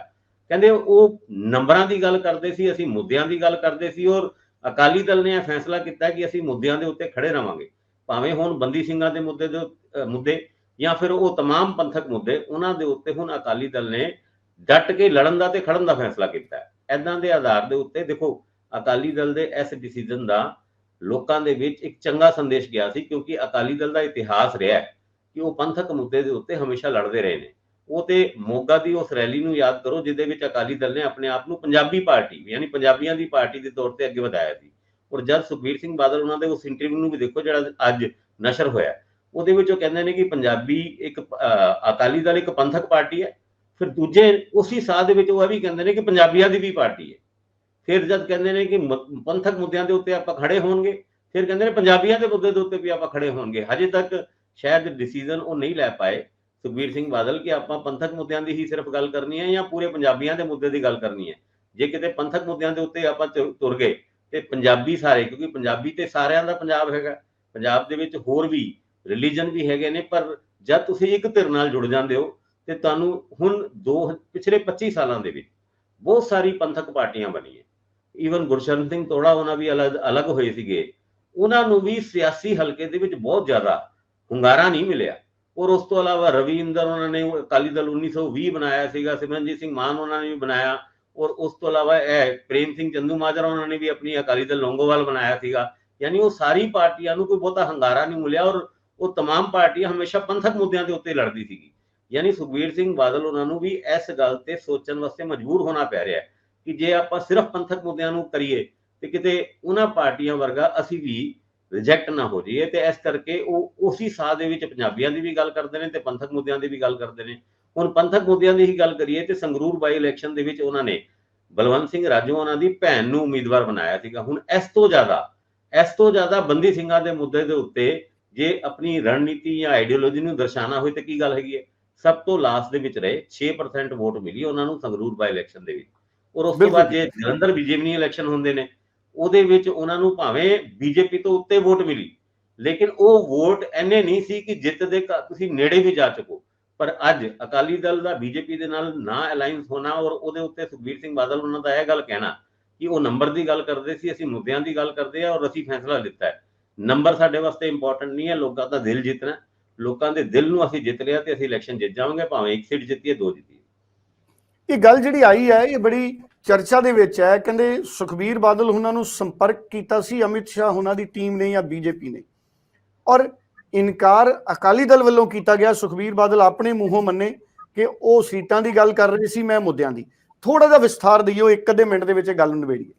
ਕਹਿੰਦੇ ਉਹ ਨੰਬਰਾਂ ਦੀ ਗੱਲ ਕਰਦੇ ਸੀ ਅਸੀਂ ਮੁੱਦਿਆਂ ਦੀ ਗੱਲ ਕਰਦੇ ਸੀ ਔਰ ਅਕਾਲੀ ਦਲ ਨੇ ਇਹ ਫੈਸਲਾ ਕੀਤਾ ਕਿ ਅਸੀਂ ਮੁੱਦਿਆਂ ਦੇ ਉੱਤੇ ਖੜੇ ਰਵਾਂਗੇ ਭਾਵੇਂ ਹੁਣ ਬੰਦੀ ਸਿੰਘਾਂ ਦੇ ਮੁੱਦੇ ਦੇ ਅਹ ਮੁੱਦੇ ਜਾਂ ਫਿਰ ਉਹ तमाम ਪੰਥਕ ਮੁੱਦੇ ਉਹਨਾਂ ਦੇ ਉੱਤੇ ਹੁਣ ਅਕਾਲੀ ਦਲ ਨੇ ਡਟ ਕੇ ਲੜਨ ਦਾ ਤੇ ਖੜਨ ਦਾ ਫੈਸਲਾ ਕੀਤਾ ਐਦਾਂ ਦੇ ਆਧਾਰ ਦੇ ਉੱਤੇ ਦੇਖੋ, ਅਕਾਲੀ ਦਲ ਦੇ ਇਸ ਡਿਸੀਜਨ ਦਾ ਲੋਕਾਂ ਦੇ ਵਿੱਚ ਇੱਕ ਚੰਗਾ ਸੰਦੇਸ਼ ਗਿਆ ਸੀ ਕਿਉਂਕਿ ਅਕਾਲੀ ਦਲ ਦਾ ਇਤਿਹਾਸ ਰਿਹਾ ਹੈ ਕਿ ਉਹ ਪੰਥਕ ਮੁੱਦੇ ਦੇ ਉੱਤੇ ਹਮੇਸ਼ਾ ਲੜਦੇ ਰਹੇ ਨੇ। ਉਹ ਤੇ ਮੋਗਾ ਦੀ ਉਸ ਰੈਲੀ ਨੂੰ ਯਾਦ ਕਰੋ ਜਿਹਦੇ ਵਿੱਚ ਅਕਾਲੀ ਦਲ ਨੇ ਆਪਣੇ ਆਪ ਨੂੰ ਪੰਜਾਬੀ ਪਾਰਟੀ ਯਾਨੀ ਪੰਜਾਬੀਆਂ ਦੀ ਪਾਰਟੀ ਦੇ ਤੌਰ ਤੇ ਅੱਗੇ ਵਧਾਇਆ ਸੀ। ਔਰ ਜਦ ਸੁਖਬੀਰ ਸਿੰਘ ਬਾਦਲ ਉਹਨਾਂ ਦੇ ਉਸ ਇੰਟਰਵਿਊ ਨੂੰ ਵੀ ਦੇਖੋ ਜਿਹੜਾ ਅੱਜ ਨਸ਼ਰ ਹੋਇਆ, ਉਹਦੇ ਵਿੱਚ ਉਹ ਕਹਿੰਦੇ ਨੇ ਕਿ ਪੰਜਾਬੀ ਇੱਕ ਅਕਾਲੀ ਦਲ ਇੱਕ ਪੰਥਕ ਪਾਰਟੀ ਹੈ। ਫਿਰ ਦੂਜੇ ਉਸੇ ਸਾਹ ਦੇ ਵਿੱਚ ਉਹ ਇਹ ਵੀ ਕਹਿੰਦੇ ਨੇ ਕਿ ਪੰਜਾਬੀਆਂ ਦੀ ਵੀ ਪਾਰਟੀ ਹੈ। ਫਿਰ ਜਦ ਕਹਿੰਦੇ ਨੇ ਕਿ ਪੰਥਕ ਮੁੱਦਿਆਂ ਦੇ ਉੱਤੇ ਆਪਾਂ ਖੜੇ ਹੋਣਗੇ, ਫਿਰ ਕਹਿੰਦੇ ਨੇ ਪੰਜਾਬੀਆਂ ਦੇ ਮੁੱਦੇ ਦੇ ਉੱਤੇ ਵੀ ਆਪਾਂ ਖੜੇ ਹੋਣਗੇ। ਹਜੇ ਤੱਕ ਸ਼ਾਇਦ ਡਿਸੀਜਨ ਉਹ ਨਹੀਂ ਲੈ ਪਾਏ। ਸੁਖਬੀਰ ਸਿੰਘ ਬਾਦਲ ਕਿ ਆਪਾਂ ਪੰਥਕ ਮੁੱਦਿਆਂ ਦੀ ਹੀ ਸਿਰਫ ਗੱਲ ਕਰਨੀ ਹੈ ਜਾਂ ਪੂਰੇ ਪੰਜਾਬੀਆਂ ਦੇ ਮੁੱਦੇ ਦੀ ਗੱਲ ਕਰਨੀ ਹੈ। ਜੇ ਕਿਤੇ ਪੰਥਕ ਮੁੱਦਿਆਂ ਦੇ ਉੱਤੇ ਆਪਾਂ ਤੁਰ- ਤੁਰ ਗਏ ਤੇ ਪੰਜਾਬੀ ਸਾਰੇ, ਕਿਉਂਕਿ ਪੰਜਾਬੀ ਤੇ ਸਾਰਿਆਂ ਦਾ ਪੰਜਾਬ ਹੈਗਾ। ਪੰਜਾਬ ਦੇ ਵਿੱਚ ਹੋਰ ਵੀ ਰਿਲੀਜਨ ਵੀ ਹੈਗੇ ਨੇ, ਪਰ ਜਦ ਤੁਸੀਂ ਇੱਕ ਧਿਰ ਨਾਲ ਜੁੜ ਜਾਂਦੇ ਹੋ ਤੇ ਤੁਹਾਨੂੰ ਹੁਣ ਦੋ ਪਿਛਲੇ 25 ਸਾਲਾਂ ਦੇ ਵਿੱਚ ਬਹੁਤ ਸਾਰੀ ਪੰਥਕ ਪਾਰਟੀਆਂ ਬਣੀਆਂ ਈਵਨ ਗੁਰਸ਼ਰਨ ਸਿੰਘ ਤੋੜਾ ਉਹਨਾਂ ਵੀ ਅਲੱਗ ਅਲੱਗ ਹੋਏ ਸੀਗੇ ਉਹਨਾਂ ਨੂੰ ਵੀ ਸਿਆਸੀ ਹਲਕੇ ਦੇ ਵਿੱਚ ਬਹੁਤ ਜ਼ਿਆਦਾ ਹੁੰਗਾਰਾ ਨਹੀਂ ਮਿਲਿਆ ਔਰ ਉਸ ਤੋਂ ਇਲਾਵਾ ਰਵਿੰਦਰ ਉਹਨਾਂ ਨੇ ਅਕਾਲੀ ਦਲ 1920 ਬਣਾਇਆ ਸੀਗਾ ਸਿਮਰਨਜੀਤ ਸਿੰਘ ਮਾਨ ਉਹਨਾਂ ਨੇ ਵੀ ਬਣਾਇਆ ਔਰ ਉਸ ਤੋਂ ਇਲਾਵਾ ਇਹ ਪ੍ਰੇਮ ਸਿੰਘ ਚੰਦੂ ਮਾਜਰਾ ਉਹਨਾਂ ਨੇ ਵੀ ਆਪਣੀ ਅਕਾਲੀ ਦਲ ਲੌਂਗੋਵਾਲ ਬਣਾਇਆ ਸੀਗਾ ਯਾਨੀ ਉਹ ਸਾਰੀ ਪਾਰਟੀਆਂ ਨੂੰ ਕੋਈ ਬਹੁਤਾ ਹੰਗਾਰਾ ਨਹੀਂ ਮਿਲਿਆ ਔਰ ਉਹ तमाम ਪਾਰਟੀਆਂ ਹਮੇਸ਼ਾ ਪੰਥਕ ਮੁੱਦਿਆਂ ਦੇ ਉੱਤੇ ਲੜਦੀ ਸੀਗੀ ਯਾਨੀ ਸੁਖਬੀਰ ਸਿੰਘ ਬਾਦਲ ਉਹਨਾਂ ਨੂੰ ਵੀ ਇਸ ਗੱਲ ਤੇ ਸੋਚਣ ਵਾਸਤੇ ਮਜਬੂਰ ਹੋਣਾ ਪੈ ਰਿਹਾ ਹੈ ਕਿ ਜੇ ਆਪਾਂ ਸਿਰਫ ਪੰਥਕ ਮੁੱਦਿਆਂ ਨੂੰ ਕਰੀਏ ਤੇ ਕਿਤੇ ਉਹਨਾਂ ਪਾਰਟੀਆਂ ਵਰਗਾ ਅਸੀਂ ਵੀ ਰਿਜੈਕਟ ਨਾ ਹੋ ਜਾਈਏ ਤੇ ਇਸ ਕਰਕੇ ਉਹ ਉਸੇ ਸਾਹ ਦੇ ਵਿੱਚ ਪੰਜਾਬੀਆਂ ਦੀ ਵੀ ਗੱਲ ਕਰਦੇ ਨੇ ਤੇ ਪੰਥਕ ਮੁੱਦਿਆਂ ਦੀ ਵੀ ਗੱਲ ਕਰਦੇ ਨੇ। ਹੁਣ ਪੰਥਕ ਮੁੱਦਿਆਂ ਦੀ ਹੀ ਗੱਲ ਕਰੀਏ ਤੇ ਸੰਗਰੂਰ ਬਾਈ ਇਲੈਕਸ਼ਨ ਦੇ ਵਿੱਚ ਉਹਨਾਂ ਨੇ ਬਲਵੰਤ ਸਿੰਘ ਰਾਜੂ ਉਹਨਾਂ ਦੀ ਭੈਣ ਨੂੰ ਉਮੀਦਵਾਰ ਬਣਾਇਆ ਸੀਗਾ। ਹੁਣ ਇਸ ਤੋਂ ਜ਼ਿਆਦਾ, ਇਸ ਤੋਂ ਜ਼ਿਆਦਾ ਬੰਦੀ ਸਿੰਘਾਂ ਦੇ ਮੁੱਦੇ ਦੇ ਉੱਤੇ ਜੇ ਆਪਣੀ ਰਣਨੀਤੀ ਜਾਂ ਆਈਡੀਓਲੋਜੀ ਨੂੰ ਦਰਸਾਉਣਾ ਹੋਵੇ ਤਾਂ ਕੀ ਗੱਲ ਹੈਗੀ ਹੈ? ਸਭ ਤੋਂ ਲਾਸਟ ਦੇ ਵਿੱਚ ਰਹੇ 6% ਵੋਟ ਮਿਲੀ ਉਹਨਾਂ ਨੂੰ ਸੰਗਰੂਰ ਬਾਈ ਇਲੈਕਸ਼ਨ ਦੇ ਵਿੱਚ। ਔਰ ਉਸ ਤੋਂ ਬਾਅਦ ਜੇ। ਜਲੰਧਰ ਬੀਜੇਪੀ ਇਲੈਕਸ਼ਨ ਹੁੰਦੇ ਨੇ ਉਹਦੇ ਵਿੱਚ ਉਹਨਾਂ ਨੂੰ ਭਾਵੇਂ ਬੀਜੇਪੀ ਤੋਂ ਉੱਤੇ ਵੋਟ ਮਿਲੀ ਲੇਕਿਨ ਉਹ ਵੋਟ ਐਨੇ ਨਹੀਂ ਸੀ ਕਿ ਜਿੱਤ ਦੇ ਤੁਸੀਂ ਨੇੜੇ ਵੀ ਜਾ ਚੁੱਕੋ। ਪਰ ਅੱਜ ਅਕਾਲੀ ਦਲ ਦਾ ਬੀਜੇਪੀ ਦੇ ਨਾਲ ਨਾ ਅਲਾਈਅੰਸ ਹੋਣਾ ਔਰ ਉਹਦੇ ਉੱਤੇ ਸੁਖਬੀਰ ਸਿੰਘ ਬਾਦਲ ਉਹਨਾਂ ਦਾ ਇਹ ਗੱਲ ਕਹਿਣਾ ਕਿ ਉਹ ਨੰਬਰ ਦੀ ਗੱਲ ਕਰਦੇ ਸੀ ਅਸੀਂ ਮੁੱਦਿਆਂ ਦੀ ਗੱਲ ਕਰਦੇ ਆ ਔਰ ਅਸੀਂ ਫੈਸਲਾ ਲਿੱਤਾ ਹੈ। ਨੰਬਰ ਸਾਡੇ ਵਾਸਤੇ ਇੰਪੋਰਟੈਂਟ ਨਹੀਂ ਹੈ ਲੋਕਾਂ ਦਾ ਦਿਲ ਜਿੱਤਣਾ। ਲੋਕਾਂ ਦੇ ਦਿਲ ਨੂੰ ਅਸੀਂ ਜਿੱਤ ਲਿਆ ਤੇ ਅਸੀਂ ਇਲੈਕਸ਼ਨ ਜਿੱਤ ਜਾਵਾਂਗੇ ਭਾਵੇਂ ਇੱਕ ਸੀਟ ਜਿੱਤੀਏ ਦੋ ਜਿੱਤੀਏ ਇਹ ਗੱਲ ਜਿਹੜੀ ਆਈ ਹੈ ਇਹ ਬੜੀ ਚਰਚਾ ਦੇ ਵਿੱਚ ਹੈ। ਕਹਿੰਦੇ ਸੁਖਬੀਰ ਬਾਦਲ ਉਹਨਾਂ ਨੂੰ ਸੰਪਰਕ ਕੀਤਾ ਸੀ ਅਮਿਤ ਸ਼ਾਹ ਉਹਨਾਂ ਦੀ ਟੀਮ ਨੇ ਜਾਂ ਬੀਜੇਪੀ ਨੇ। ਔਰ ਇਨਕਾਰ ਅਕਾਲੀ ਦਲ ਵੱਲੋਂ ਕੀਤਾ ਗਿਆ। ਸੁਖਬੀਰ ਬਾਦਲ ਆਪਣੇ ਮੂੰਹੋਂ ਮੰਨੇ ਕਿ ਉਹ ਸੀਟਾਂ ਦੀ ਗੱਲ ਕਰ ਰਹੇ ਸੀ ਮੈਂ ਮੁੱਦਿਆਂ ਦੀ। ਥੋੜਾ ਜਿਹਾ ਵਿਸਥਾਰ ਦਿਓ ਇੱਕ ਅੱਧੇ ਮਿੰਟ ਦੇ ਵਿੱਚ ਇਹ ਗੱਲ ਨਿਬੇੜੀਏ।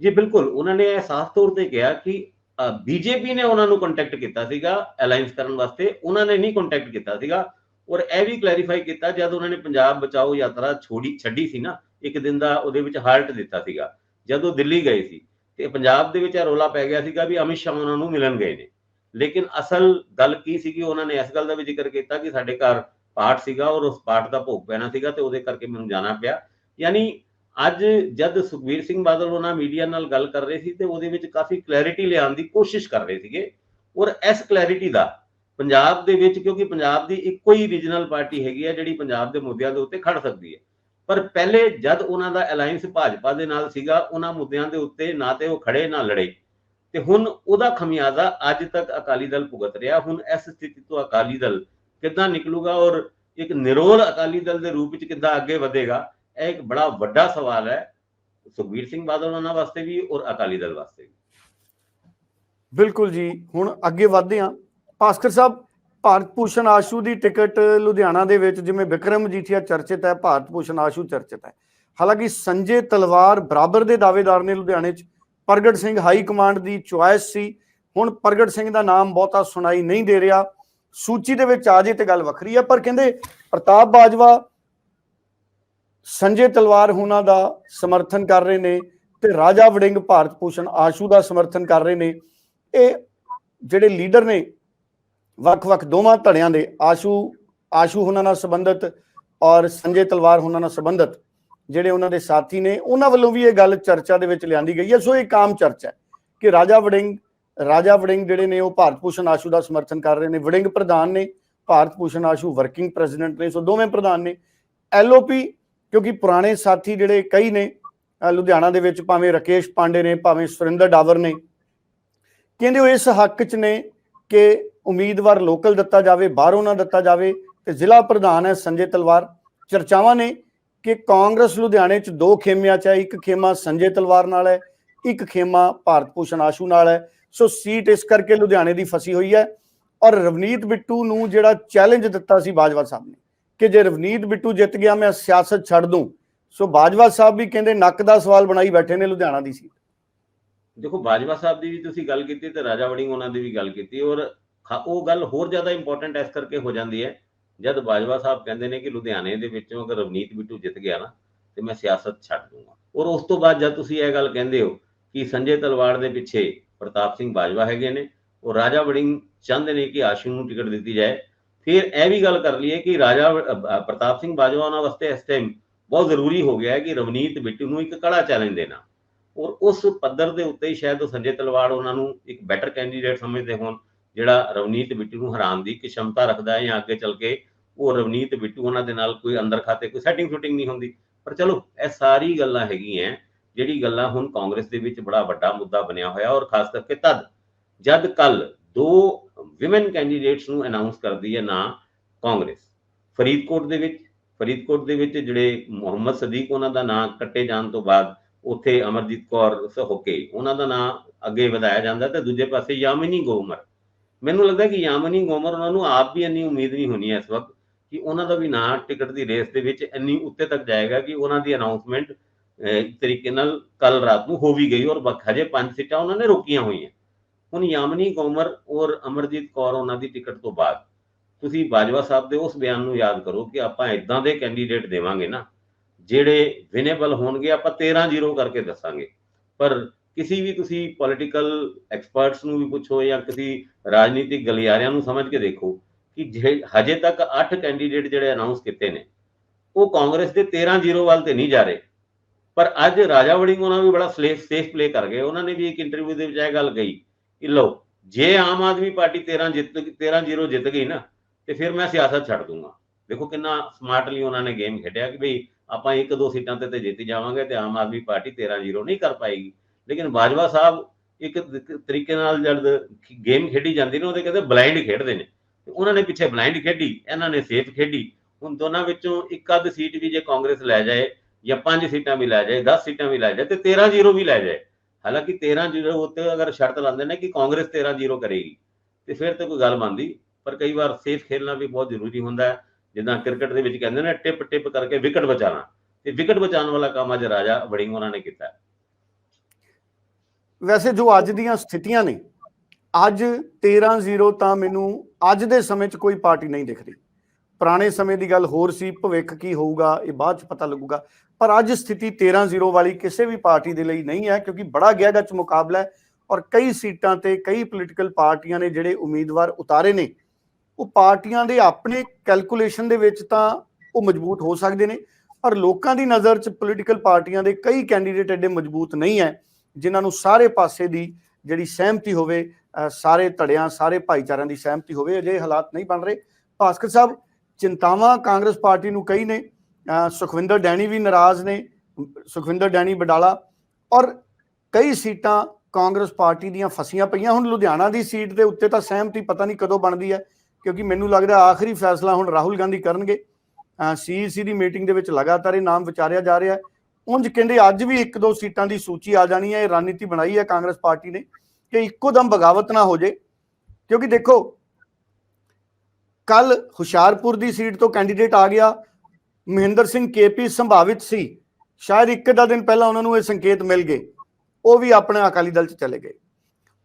ਜੀ ਬਿਲਕੁਲ। ਉਹਨਾਂ ਨੇ ਇਹ ਸਾਫ਼ ਤੌਰ ਤੇ ਕਿਹਾ ਕਿ ਬੀਜੇਪੀ ਨੇ ਉਹਨਾਂ ਨੂੰ ਕੰਟੈਕਟ ਕੀਤਾ ਸੀਗਾ ਅਲਾਈਅੰਸ ਕਰਨ ਵਾਸਤੇ, ਉਹਨਾਂ ਨੇ ਨਹੀਂ ਕੰਟੈਕਟ ਕੀਤਾ ਸੀਗਾ। ਔਰ ਇਹ ਵੀ ਕਲੈਰੀਫਾਈ ਕੀਤਾ, ਜਦ ਉਹਨਾਂ ਨੇ ਪੰਜਾਬ ਬਚਾਓ ਯਾਤਰਾ ਛੋੜੀ, ਛੱਡੀ ਸੀ ਨਾ, ਇੱਕ ਦਿਨ ਦਾ ਉਹਦੇ ਵਿੱਚ ਹਾਲਟ ਦਿੱਤਾ ਸੀਗਾ। ਜਦੋਂ ਦਿੱਲੀ ਗਏ ਸੀ, ਤੇ ਪੰਜਾਬ ਦੇ ਵਿੱਚ ਇਹ ਰੋਲਾ ਪੈ ਗਿਆ ਸੀਗਾ ਵੀ ਅਮਿਤ ਸ਼ਾਹ ਉਹਨਾਂ ਨੂੰ ਮਿਲਣ ਗਏ ਨੇ। ਲੇਕਿਨ ਅਸਲ ਗੱਲ ਕੀ ਸੀਗੀ, ਉਹਨਾਂ ਨੇ ਇਸ ਗੱਲ ਦਾ ਵੀ ਜ਼ਿਕਰ ਕੀਤਾ ਕਿ ਸਾਡੇ ਘਰ ਪਾਠ ਸੀਗਾ ਔਰ ਉਸ ਪਾਠ ਦਾ ਭੋਗ ਪੈਣਾ ਸੀਗਾ ਤੇ ਉਹਦੇ ਕਰਕੇ ਮੈਨੂੰ ਜਾਣਾ ਪਿਆ। ਯਾਨੀ ਅੱਜ ਜਦ ਸੁਖਬੀਰ ਸਿੰਘ ਬਾਦਲ ਉਹਨਾਂ ਮੀਡੀਆ ਨਾਲ ਗੱਲ ਕਰ ਰਹੇ ਸੀ ਤੇ ਉਹਦੇ ਵਿੱਚ ਕਾਫੀ ਕਲੈਰਿਟੀ ਲਿਆਉਣ ਦੀ ਕੋਸ਼ਿਸ਼ ਕਰ ਰਹੇ ਸੀਗੇ। ਔਰ ਇਸ ਕਲੈਰਿਟੀ ਦਾ ਪੰਜਾਬ ਦੇ ਵਿੱਚ ਕਿਉਂਕਿ ਪੰਜਾਬ ਦੀ ਇੱਕੋ ਹੀ ਰੀਜਨਲ ਪਾਰਟੀ ਹੈਗੀ ਹੈ ਜਿਹੜੀ ਪੰਜਾਬ ਦੇ ਮੁੱਦਿਆਂ ਦੇ ਉੱਤੇ ਖੜ ਸਕਦੀ ਹੈ। ਪਰ ਪਹਿਲੇ ਜਦ ਉਹਨਾਂ ਦਾ ਅਲਾਈਅੰਸ ਭਾਜਪਾ ਦੇ ਨਾਲ ਸੀਗਾ, ਉਹਨਾਂ ਮੁੱਦਿਆਂ ਦੇ ਉੱਤੇ ਨਾ ਤੇ ਉਹ ਖੜੇ, ਨਾ ਲੜੇ। ਤੇ ਹੁਣ ਉਹਦਾ ਖਮਿਆਜ਼ਾ ਅੱਜ ਤੱਕ ਅਕਾਲੀ ਦਲ ਭੁਗਤ ਰਿਹਾ। ਹੁਣ ਇਸ ਸਥਿਤੀ ਤੋਂ ਅਕਾਲੀ ਦਲ ਕਿੱਦਾਂ ਨਿਕਲੂਗਾ ਔਰ ਇੱਕ ਨਿਰੋਲ ਅਕਾਲੀ ਦਲ ਦੇ ਰੂਪ ਵਿੱਚ ਕਿੱਦਾਂ ਅੱਗੇ ਵਧੇਗਾ ਇਹ ਇੱਕ ਬੜਾ ਵੱਡਾ ਸਵਾਲ ਹੈ। ਸੁਖਬੀਰ ਸਿੰਘ ਬਾਦਲ ਉਹਨਾਂ ਵਾਸਤੇ ਵੀ ਔਰ ਅਕਾਲੀ ਦਲ ਵਾਸਤੇ ਵੀ। ਬਿਲਕੁਲ ਜੀ, ਹੁਣ ਅੱਗੇ ਵਧਦੇ ਹਾਂ। ਭਾਸਕਰ ਸਾਹਿਬ, ਭਾਰਤ ਭੂਸ਼ਣ ਆਸ਼ੂ ਦੀ ਟਿਕਟ ਲੁਧਿਆਣਾ ਦੇ ਵਿੱਚ, ਜਿਵੇਂ ਵਿਕਰਮ ਮਜੀਠੀਆ ਚਰਚਿਤ ਹੈ, ਭਾਰਤ ਭੂਸ਼ਣ ਆਸ਼ੂ ਚਰਚਿਤ ਹੈ। ਹਾਲਾਂਕਿ ਸੰਜੇ ਤਲਵਾਰ ਬਰਾਬਰ ਦੇ ਦਾਅਵੇਦਾਰ ਨੇ ਲੁਧਿਆਣੇ 'ਚ। ਪ੍ਰਗਟ ਸਿੰਘ ਹਾਈ ਕਮਾਂਡ ਦੀ ਚੁਆਇਸ ਸੀ। ਹੁਣ ਪ੍ਰਗਟ ਸਿੰਘ ਦਾ ਨਾਮ ਬਹੁਤਾ ਸੁਣਾਈ ਨਹੀਂ ਦੇ ਰਿਹਾ। ਸੂਚੀ ਦੇ ਵਿੱਚ ਆ ਜੇ ਤੇ ਗੱਲ ਵੱਖਰੀ ਹੈ, ਪਰ ਕਹਿੰਦੇ ਪ੍ਰਤਾਪ ਬਾਜਵਾ ਸੰਜੇ ਤਲਵਾਰ ਉਹਨਾਂ ਦਾ ਸਮਰਥਨ ਕਰ ਰਹੇ ਨੇ ਤੇ ਰਾਜਾ ਵੜਿੰਗ ਭਾਰਤ ਭੂਸ਼ਣ ਆਸ਼ੂ ਦਾ ਸਮਰਥਨ ਕਰ ਰਹੇ ਨੇ। ਇਹ ਜਿਹੜੇ ਲੀਡਰ ਨੇ, ਵੱਖ-ਵੱਖ ਦੋਵਾਂ ਧੜਿਆਂ ਦੇ, ਆਸ਼ੂ ਆਸ਼ੂ ਉਹਨਾਂ ਨਾਲ ਸੰਬੰਧਿਤ ਔਰ ਸੰਜੇ ਤਲਵਾਰ ਉਹਨਾਂ ਨਾਲ ਸੰਬੰਧਿਤ ਜਿਹੜੇ ਉਹਨਾਂ ਦੇ ਸਾਥੀ ਨੇ, ਉਹਨਾਂ ਵੱਲੋਂ ਵੀ ਇਹ ਗੱਲ ਚਰਚਾ ਦੇ ਵਿੱਚ ਲਿਆਂਦੀ ਗਈ ਹੈ। ਸੋ ਇਹ ਕਾਮ ਚਰਚਾ ਹੈ ਕਿ ਰਾਜਾ ਵੜਿੰਗ ਰਾਜਾ ਵੜਿੰਗ ਜਿਹੜੇ ਨੇ ਉਹ ਭਾਰਤ ਭੂਸ਼ਣ ਆਸ਼ੂ ਦਾ ਸਮਰਥਨ ਕਰ ਰਹੇ ਨੇ। ਵੜਿੰਗ ਪ੍ਰਧਾਨ ਨੇ, ਭਾਰਤ ਭੂਸ਼ਣ ਆਸ਼ੂ ਵਰਕਿੰਗ ਪ੍ਰੈਜ਼ੀਡੈਂਟ ਨੇ, ਸੋ ਦੋਵੇਂ ਪ੍ਰਧਾਨ ਨੇ। ਐਲਓਪੀ ਕਿਉਂਕਿ ਪੁਰਾਣੇ ਸਾਥੀ ਜਿਹੜੇ ਕਈ ਨੇ ਲੁਧਿਆਣਾ ਦੇ ਵਿੱਚ ਭਾਵੇਂ ਰਕੇਸ਼ ਪਾਂਡੇ ਨੇ, ਭਾਵੇਂ ਸੁਰਿੰਦਰ ਡਾਵਰ ਨੇ, ਕਹਿੰਦੇ ਉਹ ਇਸ ਹੱਕ 'ਚ ਨੇ ਕਿ ਉਮੀਦਵਾਰ ਲੋਕਲ ਦਿੱਤਾ ਜਾਵੇ, ਬਾਹਰੋਂ ਨਾ ਦਿੱਤਾ ਜਾਵੇ ਤੇ ਜ਼ਿਲ੍ਹਾ ਪ੍ਰਧਾਨ ਹੈ ਸੰਜੇ ਤਲਵਾਰ। ਚਰਚਾਵਾਂ ਨੇ ਕਿ ਕਾਂਗਰਸ ਲੁਧਿਆਣੇ 'ਚ ਦੋ ਖੇਮਿਆਂ 'ਚ ਹੈ, ਇੱਕ ਖੇਮਾ ਸੰਜੇ ਤਲਵਾਰ ਨਾਲ ਹੈ, ਇੱਕ ਖੇਮਾ ਭਾਰਤ ਭੂਸ਼ਣ ਆਸ਼ੂ ਨਾਲ ਹੈ। ਸੋ ਸੀਟ ਇਸ ਕਰਕੇ ਲੁਧਿਆਣੇ ਦੀ ਫਸੀ ਹੋਈ ਹੈ ਔਰ ਰਵਨੀਤ ਬਿੱਟੂ ਨੂੰ ਜਿਹੜਾ ਚੈਲੰਜ ਦਿੱਤਾ ਸੀ ਬਾਜਵਾ ਸਾਹਿਬ ਨੇ। ਕਿ ਜੇ ਰਵਨੀਤ ਬਿੱਟੂ ਜਿੱਤ ਗਿਆ, ਮੈਂ ਸਿਆਸਤ ਛੱਡ ਦੂੰ। ਸੋ ਬਾਜਵਾ ਸਾਹਿਬ ਵੀ ਕਹਿੰਦੇ ਨੱਕ ਦਾ ਸਵਾਲ ਬਣਾਈ ਬੈਠੇ ਨੇ ਲੁਧਿਆਣਾ ਦੀ ਸੀਟ। ਦੇਖੋ, ਬਾਜਵਾ ਸਾਹਿਬ ਦੀ ਵੀ ਤੁਸੀਂ ਗੱਲ ਕੀਤੀ ਤੇ ਰਾਜਾ ਵੜਿੰਗ ਉਹਨਾਂ ਦੀ ਵੀ ਗੱਲ ਕੀਤੀ, ਔਰ ਉਹ ਗੱਲ ਹੋਰ ਜ਼ਿਆਦਾ ਇੰਪੋਰਟੈਂਟ ਇਸ ਕਰਕੇ ਹੋ ਜਾਂਦੀ ਹੈ, ਜਦ ਬਾਜਵਾ ਸਾਹਿਬ ਕਹਿੰਦੇ ਨੇ ਕਿ ਲੁਧਿਆਣੇ ਦੇ ਵਿੱਚੋਂ ਅਗਰ ਰਵਨੀਤ ਬਿੱਟੂ ਜਿੱਤ ਗਿਆ ਨਾ, ਤੇ ਮੈਂ ਸਿਆਸਤ ਛੱਡ ਦੂੰਗਾ। ਔਰ ਉਸ ਤੋਂ ਬਾਅਦ ਜਦ ਤੁਸੀਂ ਇਹ ਗੱਲ ਕਹਿੰਦੇ ਹੋ ਕਿ ਸੰਜੇ ਤਲਵਾੜ ਦੇ ਪਿੱਛੇ ਪ੍ਰਤਾਪ ਸਿੰਘ ਬਾਜਵਾ ਹੈਗੇ ਨੇ, ਔਰ ਰਾਜਾ ਵੜਿੰਗ ਚਾਹੁੰਦੇ ਨੇ ਕਿ ਆਸ਼ੂ ਨੂੰ ਟਿਕਟ ਦਿੱਤੀ ਜਾਏ ਫਿਰ ਇਹ ਵੀ ਗੱਲ ਕਰ ਲਈਏ ਕਿ ਰਾਜਾ ਪ੍ਰਤਾਪ ਸਿੰਘ ਬਾਜਵਾ ਉਹਨਾਂ ਵਾਸਤੇ ਇਸ ਟਾਈਮ ਬਹੁਤ ਜ਼ਰੂਰੀ ਹੋ ਗਿਆ ਹੈ ਕਿ ਰਵਨੀਤ ਬਿੱਟੂ ਨੂੰ ਇੱਕ ਕੜਾ ਚੈਲੰਜ ਦੇਣਾ। ਔਰ ਉਸ ਪੱਧਰ ਦੇ ਉੱਤੇ ਹੀ ਸ਼ਾਇਦ ਉਹ ਸੰਜੇ ਤਲਵਾੜ ਉਹਨਾਂ ਨੂੰ ਇੱਕ ਬੈਟਰ ਕੈਂਡੀਡੇਟ ਸਮਝਦੇ ਹੋਣ, ਜਿਹੜਾ ਰਵਨੀਤ ਬਿੱਟੂ ਨੂੰ ਹਰਾਉਣ ਦੀ ਕਿ ਸ਼ਮਤਾ ਰੱਖਦਾ ਹੈ ਜਾਂ ਅੱਗੇ ਚੱਲ ਕੇ ਉਹ ਰਵਨੀਤ ਬਿੱਟੂ ਉਹਨਾਂ ਦੇ ਨਾਲ ਕੋਈ ਅੰਦਰ ਖਾਤੇ, ਕੋਈ ਸੈਟਿੰਗ ਸ਼ੂਟਿੰਗ ਨਹੀਂ ਹੁੰਦੀ। ਪਰ ਚਲੋ, ਇਹ ਸਾਰੀ ਗੱਲਾਂ ਹੈਗੀਆਂ ਜਿਹੜੀ ਗੱਲਾਂ ਹੁਣ ਕਾਂਗਰਸ ਦੇ ਵਿੱਚ ਬੜਾ ਵੱਡਾ ਮੁੱਦਾ ਬਣਿਆ ਹੋਇਆ ਔਰ ਖਾਸ ਕਰਕੇ ਤਦ, ਜਦ ਕੱਲ ਦੋ ਵਿਮਨ ਕੈਂਡੀਡੇਟਸ ਨੂੰ ਅਨਾਉਂਸ ਕਰਦੀ ਹੈ ਨਾ ਕਾਂਗਰਸ। ਫਰੀਦਕੋਟ ਦੇ ਵਿੱਚ, ਫਰੀਦਕੋਟ ਦੇ ਵਿੱਚ ਜਿਹੜੇ ਮੁਹੰਮਦ ਸਦੀਕ ਉਹਨਾਂ ਦਾ ਨਾਂ ਕੱਟੇ ਜਾਣ ਤੋਂ ਬਾਅਦ ਉੱਥੇ ਅਮਰਜੀਤ ਕੌਰ ਸਹੋਕੇ ਉਹਨਾਂ ਦਾ ਨਾਂ ਅੱਗੇ ਵਧਾਇਆ ਜਾਂਦਾ ਤੇ ਦੂਜੇ ਪਾਸੇ ਯਾਮਿਨੀ ਗੋਮਰ। ਮੈਨੂੰ ਲੱਗਦਾ ਕਿ ਯਾਮਿਨੀ ਗੋਮਰ ਉਹਨਾਂ ਨੂੰ ਆਪ ਵੀ ਇੰਨੀ ਉਮੀਦ ਨਹੀਂ ਹੋਣੀ ਇਸ ਵਕਤ ਕਿ ਉਹਨਾਂ ਦਾ ਵੀ ਨਾਂ ਟਿਕਟ ਦੀ ਰੇਸ ਦੇ ਵਿੱਚ ਇੰਨੀ ਉੱਤੇ ਤੱਕ ਜਾਏਗਾ ਕਿ ਉਹਨਾਂ ਦੀ ਅਨਾਉਂਸਮੈਂਟ ਇੱਕ ਤਰੀਕੇ ਨਾਲ ਕੱਲ ਰਾਤ ਨੂੰ ਹੋ ਵੀ ਗਈ ਔਰ ਹਜੇ ਪੰਜ ਸੀਟਾਂ ਉਹਨਾਂ ਨੇ ਰੋਕੀਆਂ ਹੋਈਆਂ। ਹੁਣ ਯਾਮਿਨੀ ਕੌਮਰ ਔਰ ਅਮਰਜੀਤ ਕੌਰ ਉਹਨਾਂ ਦੀ ਟਿਕਟ ਤੋਂ ਬਾਅਦ। ਤੁਸੀਂ ਬਾਜਵਾ ਸਾਹਿਬ ਦੇ ਉਸ ਬਿਆਨ ਨੂੰ ਯਾਦ ਕਰੋ ਕਿ ਆਪਾਂ ਇਦਾਂ ਦੇ ਕੈਂਡੀਡੇਟ ਦੇਵਾਂਗੇ ਨਾ, ਜਿਹੜੇ ਵਿਨੇਬਲ ਹੋਣਗੇ, ਆਪਾਂ 13-0 ਕਰਕੇ ਦੱਸਾਂਗੇ। ਪਰ ਕਿਸੇ ਵੀ ਤੁਸੀਂ ਪੋਲਿਟੀਕਲ ਐਕਸਪਰਟਸ ਨੂੰ ਵੀ ਪੁੱਛੋ ਜਾਂ ਕਿਸੇ ਰਾਜਨੀਤਿਕ ਗਲਿਆਰਿਆਂ ਨੂੰ ਸਮਝ ਕੇ ਦੇਖੋ ਕਿ ਜੇ ਹਜੇ ਤੱਕ 8 ਕੈਂਡੀਡੇਟ ਜਿਹੜੇ ਅਨਾਉਂਸ ਕੀਤੇ ਨੇ, ਉਹ ਕਾਂਗਰਸ ਦੇ 13-0 ਵੱਲ ਤੇ ਨਹੀਂ ਜਾ ਰਹੇ। ਪਰ ਅੱਜ ਰਾਜਾ ਵੜਿੰਗ ਉਹਨਾਂ ਵੀ ਬੜਾ ਸੇਫ ਸੇਫ ਪਲੇ ਕਰ ਗਏ। ਉਹਨਾਂ ਨੇ ਵੀ ਇੱਕ ਇੰਟਰਵਿਊ ਦੇ ਵਿੱਚ ਇਹ ਗੱਲ ਕਹੀ ਕਿ ਲਓ, ਜੇ ਆਮ ਆਦਮੀ ਪਾਰਟੀ 13 ਜਿੱਤ 13-0 ਜਿੱਤ ਗਈ ਨਾ, ਤੇ ਫਿਰ ਮੈਂ ਸਿਆਸਤ ਛੱਡ ਦੂੰਗਾ। ਦੇਖੋ ਕਿੰਨਾ ਸਮਾਰਟਲੀ ਉਹਨਾਂ ਨੇ ਗੇਮ ਖੇਡਿਆ ਕਿ ਭਈ ਆਪਾਂ ਇੱਕ ਦੋ ਸੀਟਾਂ ਤੇ ਤੇ ਜਿੱਤ ਜਾਵਾਂਗੇ ਤੇ ਆਮ ਆਦਮੀ ਪਾਰਟੀ 13-0 ਨਹੀਂ ਕਰ ਪਾਏਗੀ। ਲੇਕਿਨ ਬਾਜਵਾ ਸਾਹਿਬ ਇੱਕ ਤਰੀਕੇ ਨਾਲ ਜਦ ਗੇਮ ਖੇਡੀ ਜਾਂਦੀ ਨੇ, ਉਹਦੇ ਕਹਿੰਦੇ ਬਲਾਈਂਡ ਖੇਡਦੇ ਨੇ। ਉਹਨਾਂ ਨੇ ਪਿੱਛੇ ਬਲਾਈਂਡ ਖੇਡੀ, ਇਹਨਾਂ ਨੇ ਸੇਫ ਖੇਡੀ। ਹੁਣ ਦੋਨਾਂ ਵਿੱਚੋਂ ਇੱਕ ਅੱਧ ਸੀਟ ਵੀ ਜੇ ਕਾਂਗਰਸ ਲੈ ਜਾਏ ਜਾਂ ਪੰਜ ਸੀਟਾਂ ਵੀ ਲੈ ਜਾਏ 10 ਸੀਟਾਂ ਵੀ ਲੈ ਜਾਏ ਤੇ 13-0 ਵੀ ਲੈ ਜਾਏ। ਹਾਲਾਂਕਿ 13-0 ਉੱਤੇ ਅਗਰ ਸ਼ਰਤ ਲਾਉਂਦੇ ਨੇ ਕਿ ਕਾਂਗਰਸ 13-0 ਕਰੇਗੀ, ਤੇ ਫਿਰ ਤੇ ਕੋਈ ਗੱਲ ਬਣਦੀ, ਪਰ ਕਈ ਵਾਰ ਸੇਫ ਖੇਲਣਾ ਵੀ ਬਹੁਤ ਜ਼ਰੂਰੀ ਹੁੰਦਾ ਹੈ। ਜਿੱਦਾਂ ਕ੍ਰਿਕਟ ਦੇ ਵਿੱਚ ਕਹਿੰਦੇ ਨੇ, ਟਿਪ ਟਿਪ ਕਰਕੇ ਵਿਕਟ ਬਚਾਉਣਾ, ਤੇ ਵਿਕਟ ਬਚਾਉਣ ਵਾਲਾ ਕੰਮ ਅੱਜ ਰਾਜਾ ਵੜਿੰਗ ਉਹਨਾਂ ਨੇ ਕੀਤਾ ਵੈਸੇ ਜੋ ਅੱਜ ਦੀਆਂ ਸਥਿਤੀਆਂ ਨੇ, ਅੱਜ 13-0 ਤਾਂ ਮੈਨੂੰ ਅੱਜ ਦੇ ਸਮੇਂ 'ਚ ਕੋਈ ਪਾਰਟੀ ਨਹੀਂ ਦਿਖ ਰਹੀ। ਪੁਰਾਣੇ ਸਮੇਂ ਦੀ ਗੱਲ ਹੋਰ ਸੀ, ਭਵਿੱਖ ਕੀ ਹੋਊਗਾ, ਇਹ ਬਾਅਦ 'ਚ ਪਤਾ ਲੱਗੂਗਾ। ਪਰ ਅੱਜ ਸਥਿਤੀ 13-0 ਵਾਲੀ ਕਿਸੇ ਵੀ ਪਾਰਟੀ ਦੇ ਲਈ ਨਹੀਂ ਹੈ, ਕਿਉਂਕਿ ਬੜਾ ਗਹਿ-ਗੱਚ ਮੁਕਾਬਲਾ ਹੈ ਔਰ ਕਈ ਸੀਟਾਂ ਤੇ ਕਈ ਪੋਲੀਟੀਕਲ ਪਾਰਟੀਆਂ ਨੇ ਜਿਹੜੇ ਉਮੀਦਵਾਰ ਉਤਾਰੇ ਨੇ। ਉਹ ਪਾਰਟੀਆਂ ਦੇ ਆਪਣੇ ਕੈਲਕੂਲੇਸ਼ਨ ਦੇ ਵਿੱਚ ਤਾਂ ਉਹ ਮਜ਼ਬੂਤ ਹੋ ਸਕਦੇ ਨੇ, ਪਰ ਲੋਕਾਂ ਦੀ ਨਜ਼ਰ 'ਚ ਪੋਲੀਟੀਕਲ ਪਾਰਟੀਆਂ ਦੇ ਕਈ ਕੈਂਡੀਡੇਟ ਐਡੇ ਮਜ਼ਬੂਤ ਨਹੀਂ ਹੈ, ਜਿਨ੍ਹਾਂ ਨੂੰ ਸਾਰੇ ਪਾਸੇ ਦੀ ਜਿਹੜੀ ਸਹਿਮਤੀ ਹੋਵੇ ਸਾਰੇ ਧੜਿਆਂ, ਸਾਰੇ ਭਾਈਚਾਰਿਆਂ ਦੀ ਸਹਿਮਤੀ ਹੋਵੇ ਅਜੇ ਹਾਲਾਤ ਨਹੀਂ ਬਣ ਰਹੇ। ਭਾਸਕਰ ਸਾਹਿਬ, ਚਿੰਤਾਵਾਂ ਕਾਂਗਰਸ ਪਾਰਟੀ ਨੂੰ ਕਈ ਨੇ ਸੁਖਵਿੰਦਰ ਡੈਣੀ ਵੀ ਨਾਰਾਜ਼ ਨੇ, ਸੁਖਵਿੰਦਰ ਡੈਣੀ ਬਡਾਲਾ, ਔਰ ਕਈ ਸੀਟਾਂ ਕਾਂਗਰਸ ਪਾਰਟੀ ਦੀਆਂ ਫਸੀਆਂ ਪਈਆਂ। ਹੁਣ ਲੁਧਿਆਣਾ ਦੀ ਸੀਟ ਦੇ ਉੱਤੇ ਤਾਂ ਸਹਿਮਤੀ ਪਤਾ ਨਹੀਂ ਕਦੋਂ ਬਣਦੀ ਹੈ, ਕਿਉਂਕਿ ਮੈਨੂੰ ਲੱਗਦਾ ਆਖਰੀ ਫੈਸਲਾ ਹੁਣ ਰਾਹੁਲ ਗਾਂਧੀ ਕਰਨਗੇ। ਸੀਈਸੀ ਦੀ ਮੀਟਿੰਗ ਦੇ ਵਿੱਚ ਲਗਾਤਾਰ ਇਹ ਨਾਮ ਵਿਚਾਰਿਆ ਜਾ ਰਿਹਾ ਹੈ। ਉਂਝ ਕਹਿੰਦੇ ਅੱਜ ਵੀ ਇੱਕ ਦੋ ਸੀਟਾਂ ਦੀ ਸੂਚੀ ਆ ਜਾਣੀ ਹੈ, ਇਹ ਰਣਨੀਤੀ ਬਣਾਈ ਹੈ ਕਾਂਗਰਸ ਪਾਰਟੀ ਨੇ, ਕਿ ਇੱਕੋ ਦਮ ਬਗਾਵਤ ਨਾ ਹੋ ਜੇ। ਕਿਉਂਕਿ ਦੇਖੋ ਕੱਲ ਹੁਸ਼ਿਆਰਪੁਰ ਦੀ ਸੀਟ ਤੋਂ ਕੈਂਡੀਡੇਟ ਆ ਗਿਆ ਮਹਿੰਦਰ ਸਿੰਘ ਕੇਪੀ ਸੰਭਾਵਿਤ ਸੀ। ਸ਼ਾਇਦ ਇੱਕ ਦਾ ਦਿਨ ਪਹਿਲਾਂ ਉਹਨਾਂ ਨੂੰ ਇਹ ਸੰਕੇਤ ਮਿਲ ਗਏ। ਉਹ ਵੀ ਆਪਣੇ ਅਕਾਲੀ ਦਲ 'ਚ ਚਲੇ ਗਏ।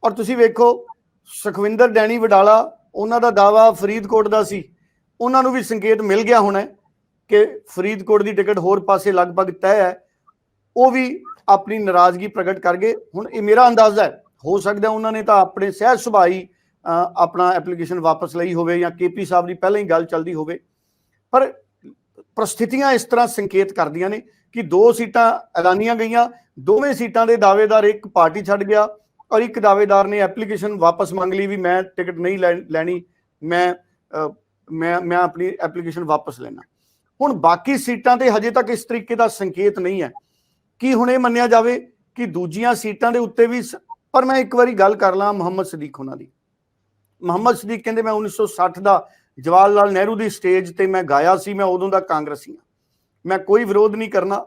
ਔਰ ਤੁਸੀਂ ਵੇਖੋ ਸੁਖਵਿੰਦਰ ਡੈਣੀ ਵਡਾਲਾ ਉਹਨਾਂ ਦਾ ਦਾਵਾ ਫਰੀਦਕੋਟ ਦਾ ਸੀ। ਉਹਨਾਂ ਨੂੰ ਵੀ ਸੰਕੇਤ ਮਿਲ ਗਿਆ ਹੋਣਾ ਕਿ ਫਰੀਦਕੋਟ ਦੀ ਟਿਕਟ ਹੋਰ ਪਾਸੇ ਲਗਭਗ ਤੈਅ ਹੈ। ਉਹ ਵੀ ਆਪਣੀ ਨਾਰਾਜ਼ਗੀ ਪ੍ਰਗਟ ਕਰ ਗਏ। ਹੁਣ ਇਹ ਮੇਰਾ ਅੰਦਾਜ਼ਾ ਹੈ ਹੋ ਸਕਦਾ ਉਹਨਾਂ ਨੇ ਤਾਂ ਆਪਣੇ ਸਹਿਜ ਸੁਭਾਈ ਅ, ਆਪਣਾ ਐਪਲੀਕੇਸ਼ਨ ਵਾਪਸ ਲਈ ਹੋਵੇ ਜਾਂ ਕੇਪੀ ਸਾਹਿਬ ਦੀ ਪਹਿਲਾਂ ਹੀ ਗੱਲ ਚੱਲਦੀ ਹੋਵੇ। ਪਰ ਪ੍ਰਸਥਿਤੀਆਂ ਇਸ ਤਰ੍ਹਾਂ ਸੰਕੇਤ ਕਰਦੀਆਂ ਨੇ ਕਿ ਦੋ ਸੀਟਾਂ ਐਲਾਨੀਆਂ ਗਈਆਂ, ਦੋਵੇਂ ਸੀਟਾਂ ਦੇ ਦਾਅਵੇਦਾਰ ਇੱਕ ਪਾਰਟੀ ਛੱਡ ਗਿਆ ਔਰ ਇੱਕ ਦਾਅਵੇਦਾਰ ਨੇ ਐਪਲੀਕੇਸ਼ਨ ਵਾਪਸ ਮੰਗ ਲਈ ਵੀ ਮੈਂ ਟਿਕਟ ਨਹੀਂ ਲੈ- ਲੈਣੀ, ਮੈਂ ਮੈਂ ਮੈਂ ਆਪਣੀ ਐਪਲੀਕੇਸ਼ਨ ਵਾਪਸ ਲੈਣਾ ਹੁਣ ਬਾਕੀ ਸੀਟਾਂ ਤੇ ਹਜੇ ਤੱਕ ਇਸ ਤਰੀਕੇ ਦਾ ਸੰਕੇਤ ਨਹੀਂ ਹੈ। ਕੀ ਹੁਣ ਇਹ ਮੰਨਿਆ ਜਾਵੇ ਕਿ ਦੂਜੀਆਂ ਸੀਟਾਂ ਦੇ ਉੱਤੇ ਵੀ ਸ- ਪਰ ਮੈਂ ਇੱਕ ਵਾਰੀ ਗੱਲ ਕਰ ਲਾਂ ਮੁਹੰਮਦ ਸਦੀਕ ਉਹਨਾਂ ਦੀ। ਮੁਹੰਮਦ ਸਦੀਕ ਕਹਿੰਦੇ ਮੈਂ 1960 ਦਾ ਜਵਾਹਰ ਲਾਲ ਨਹਿਰੂ ਦੀ ਸਟੇਜ ਤੇ ਮੈਂ ਗਾਇਆ ਸੀ, ਮੈਂ ਉਦੋਂ ਦਾ ਕਾਂਗਰਸੀ ਹਾਂ। ਮੈਂ ਕੋਈ ਵਿਰੋਧ ਨਹੀਂ ਕਰਨਾ।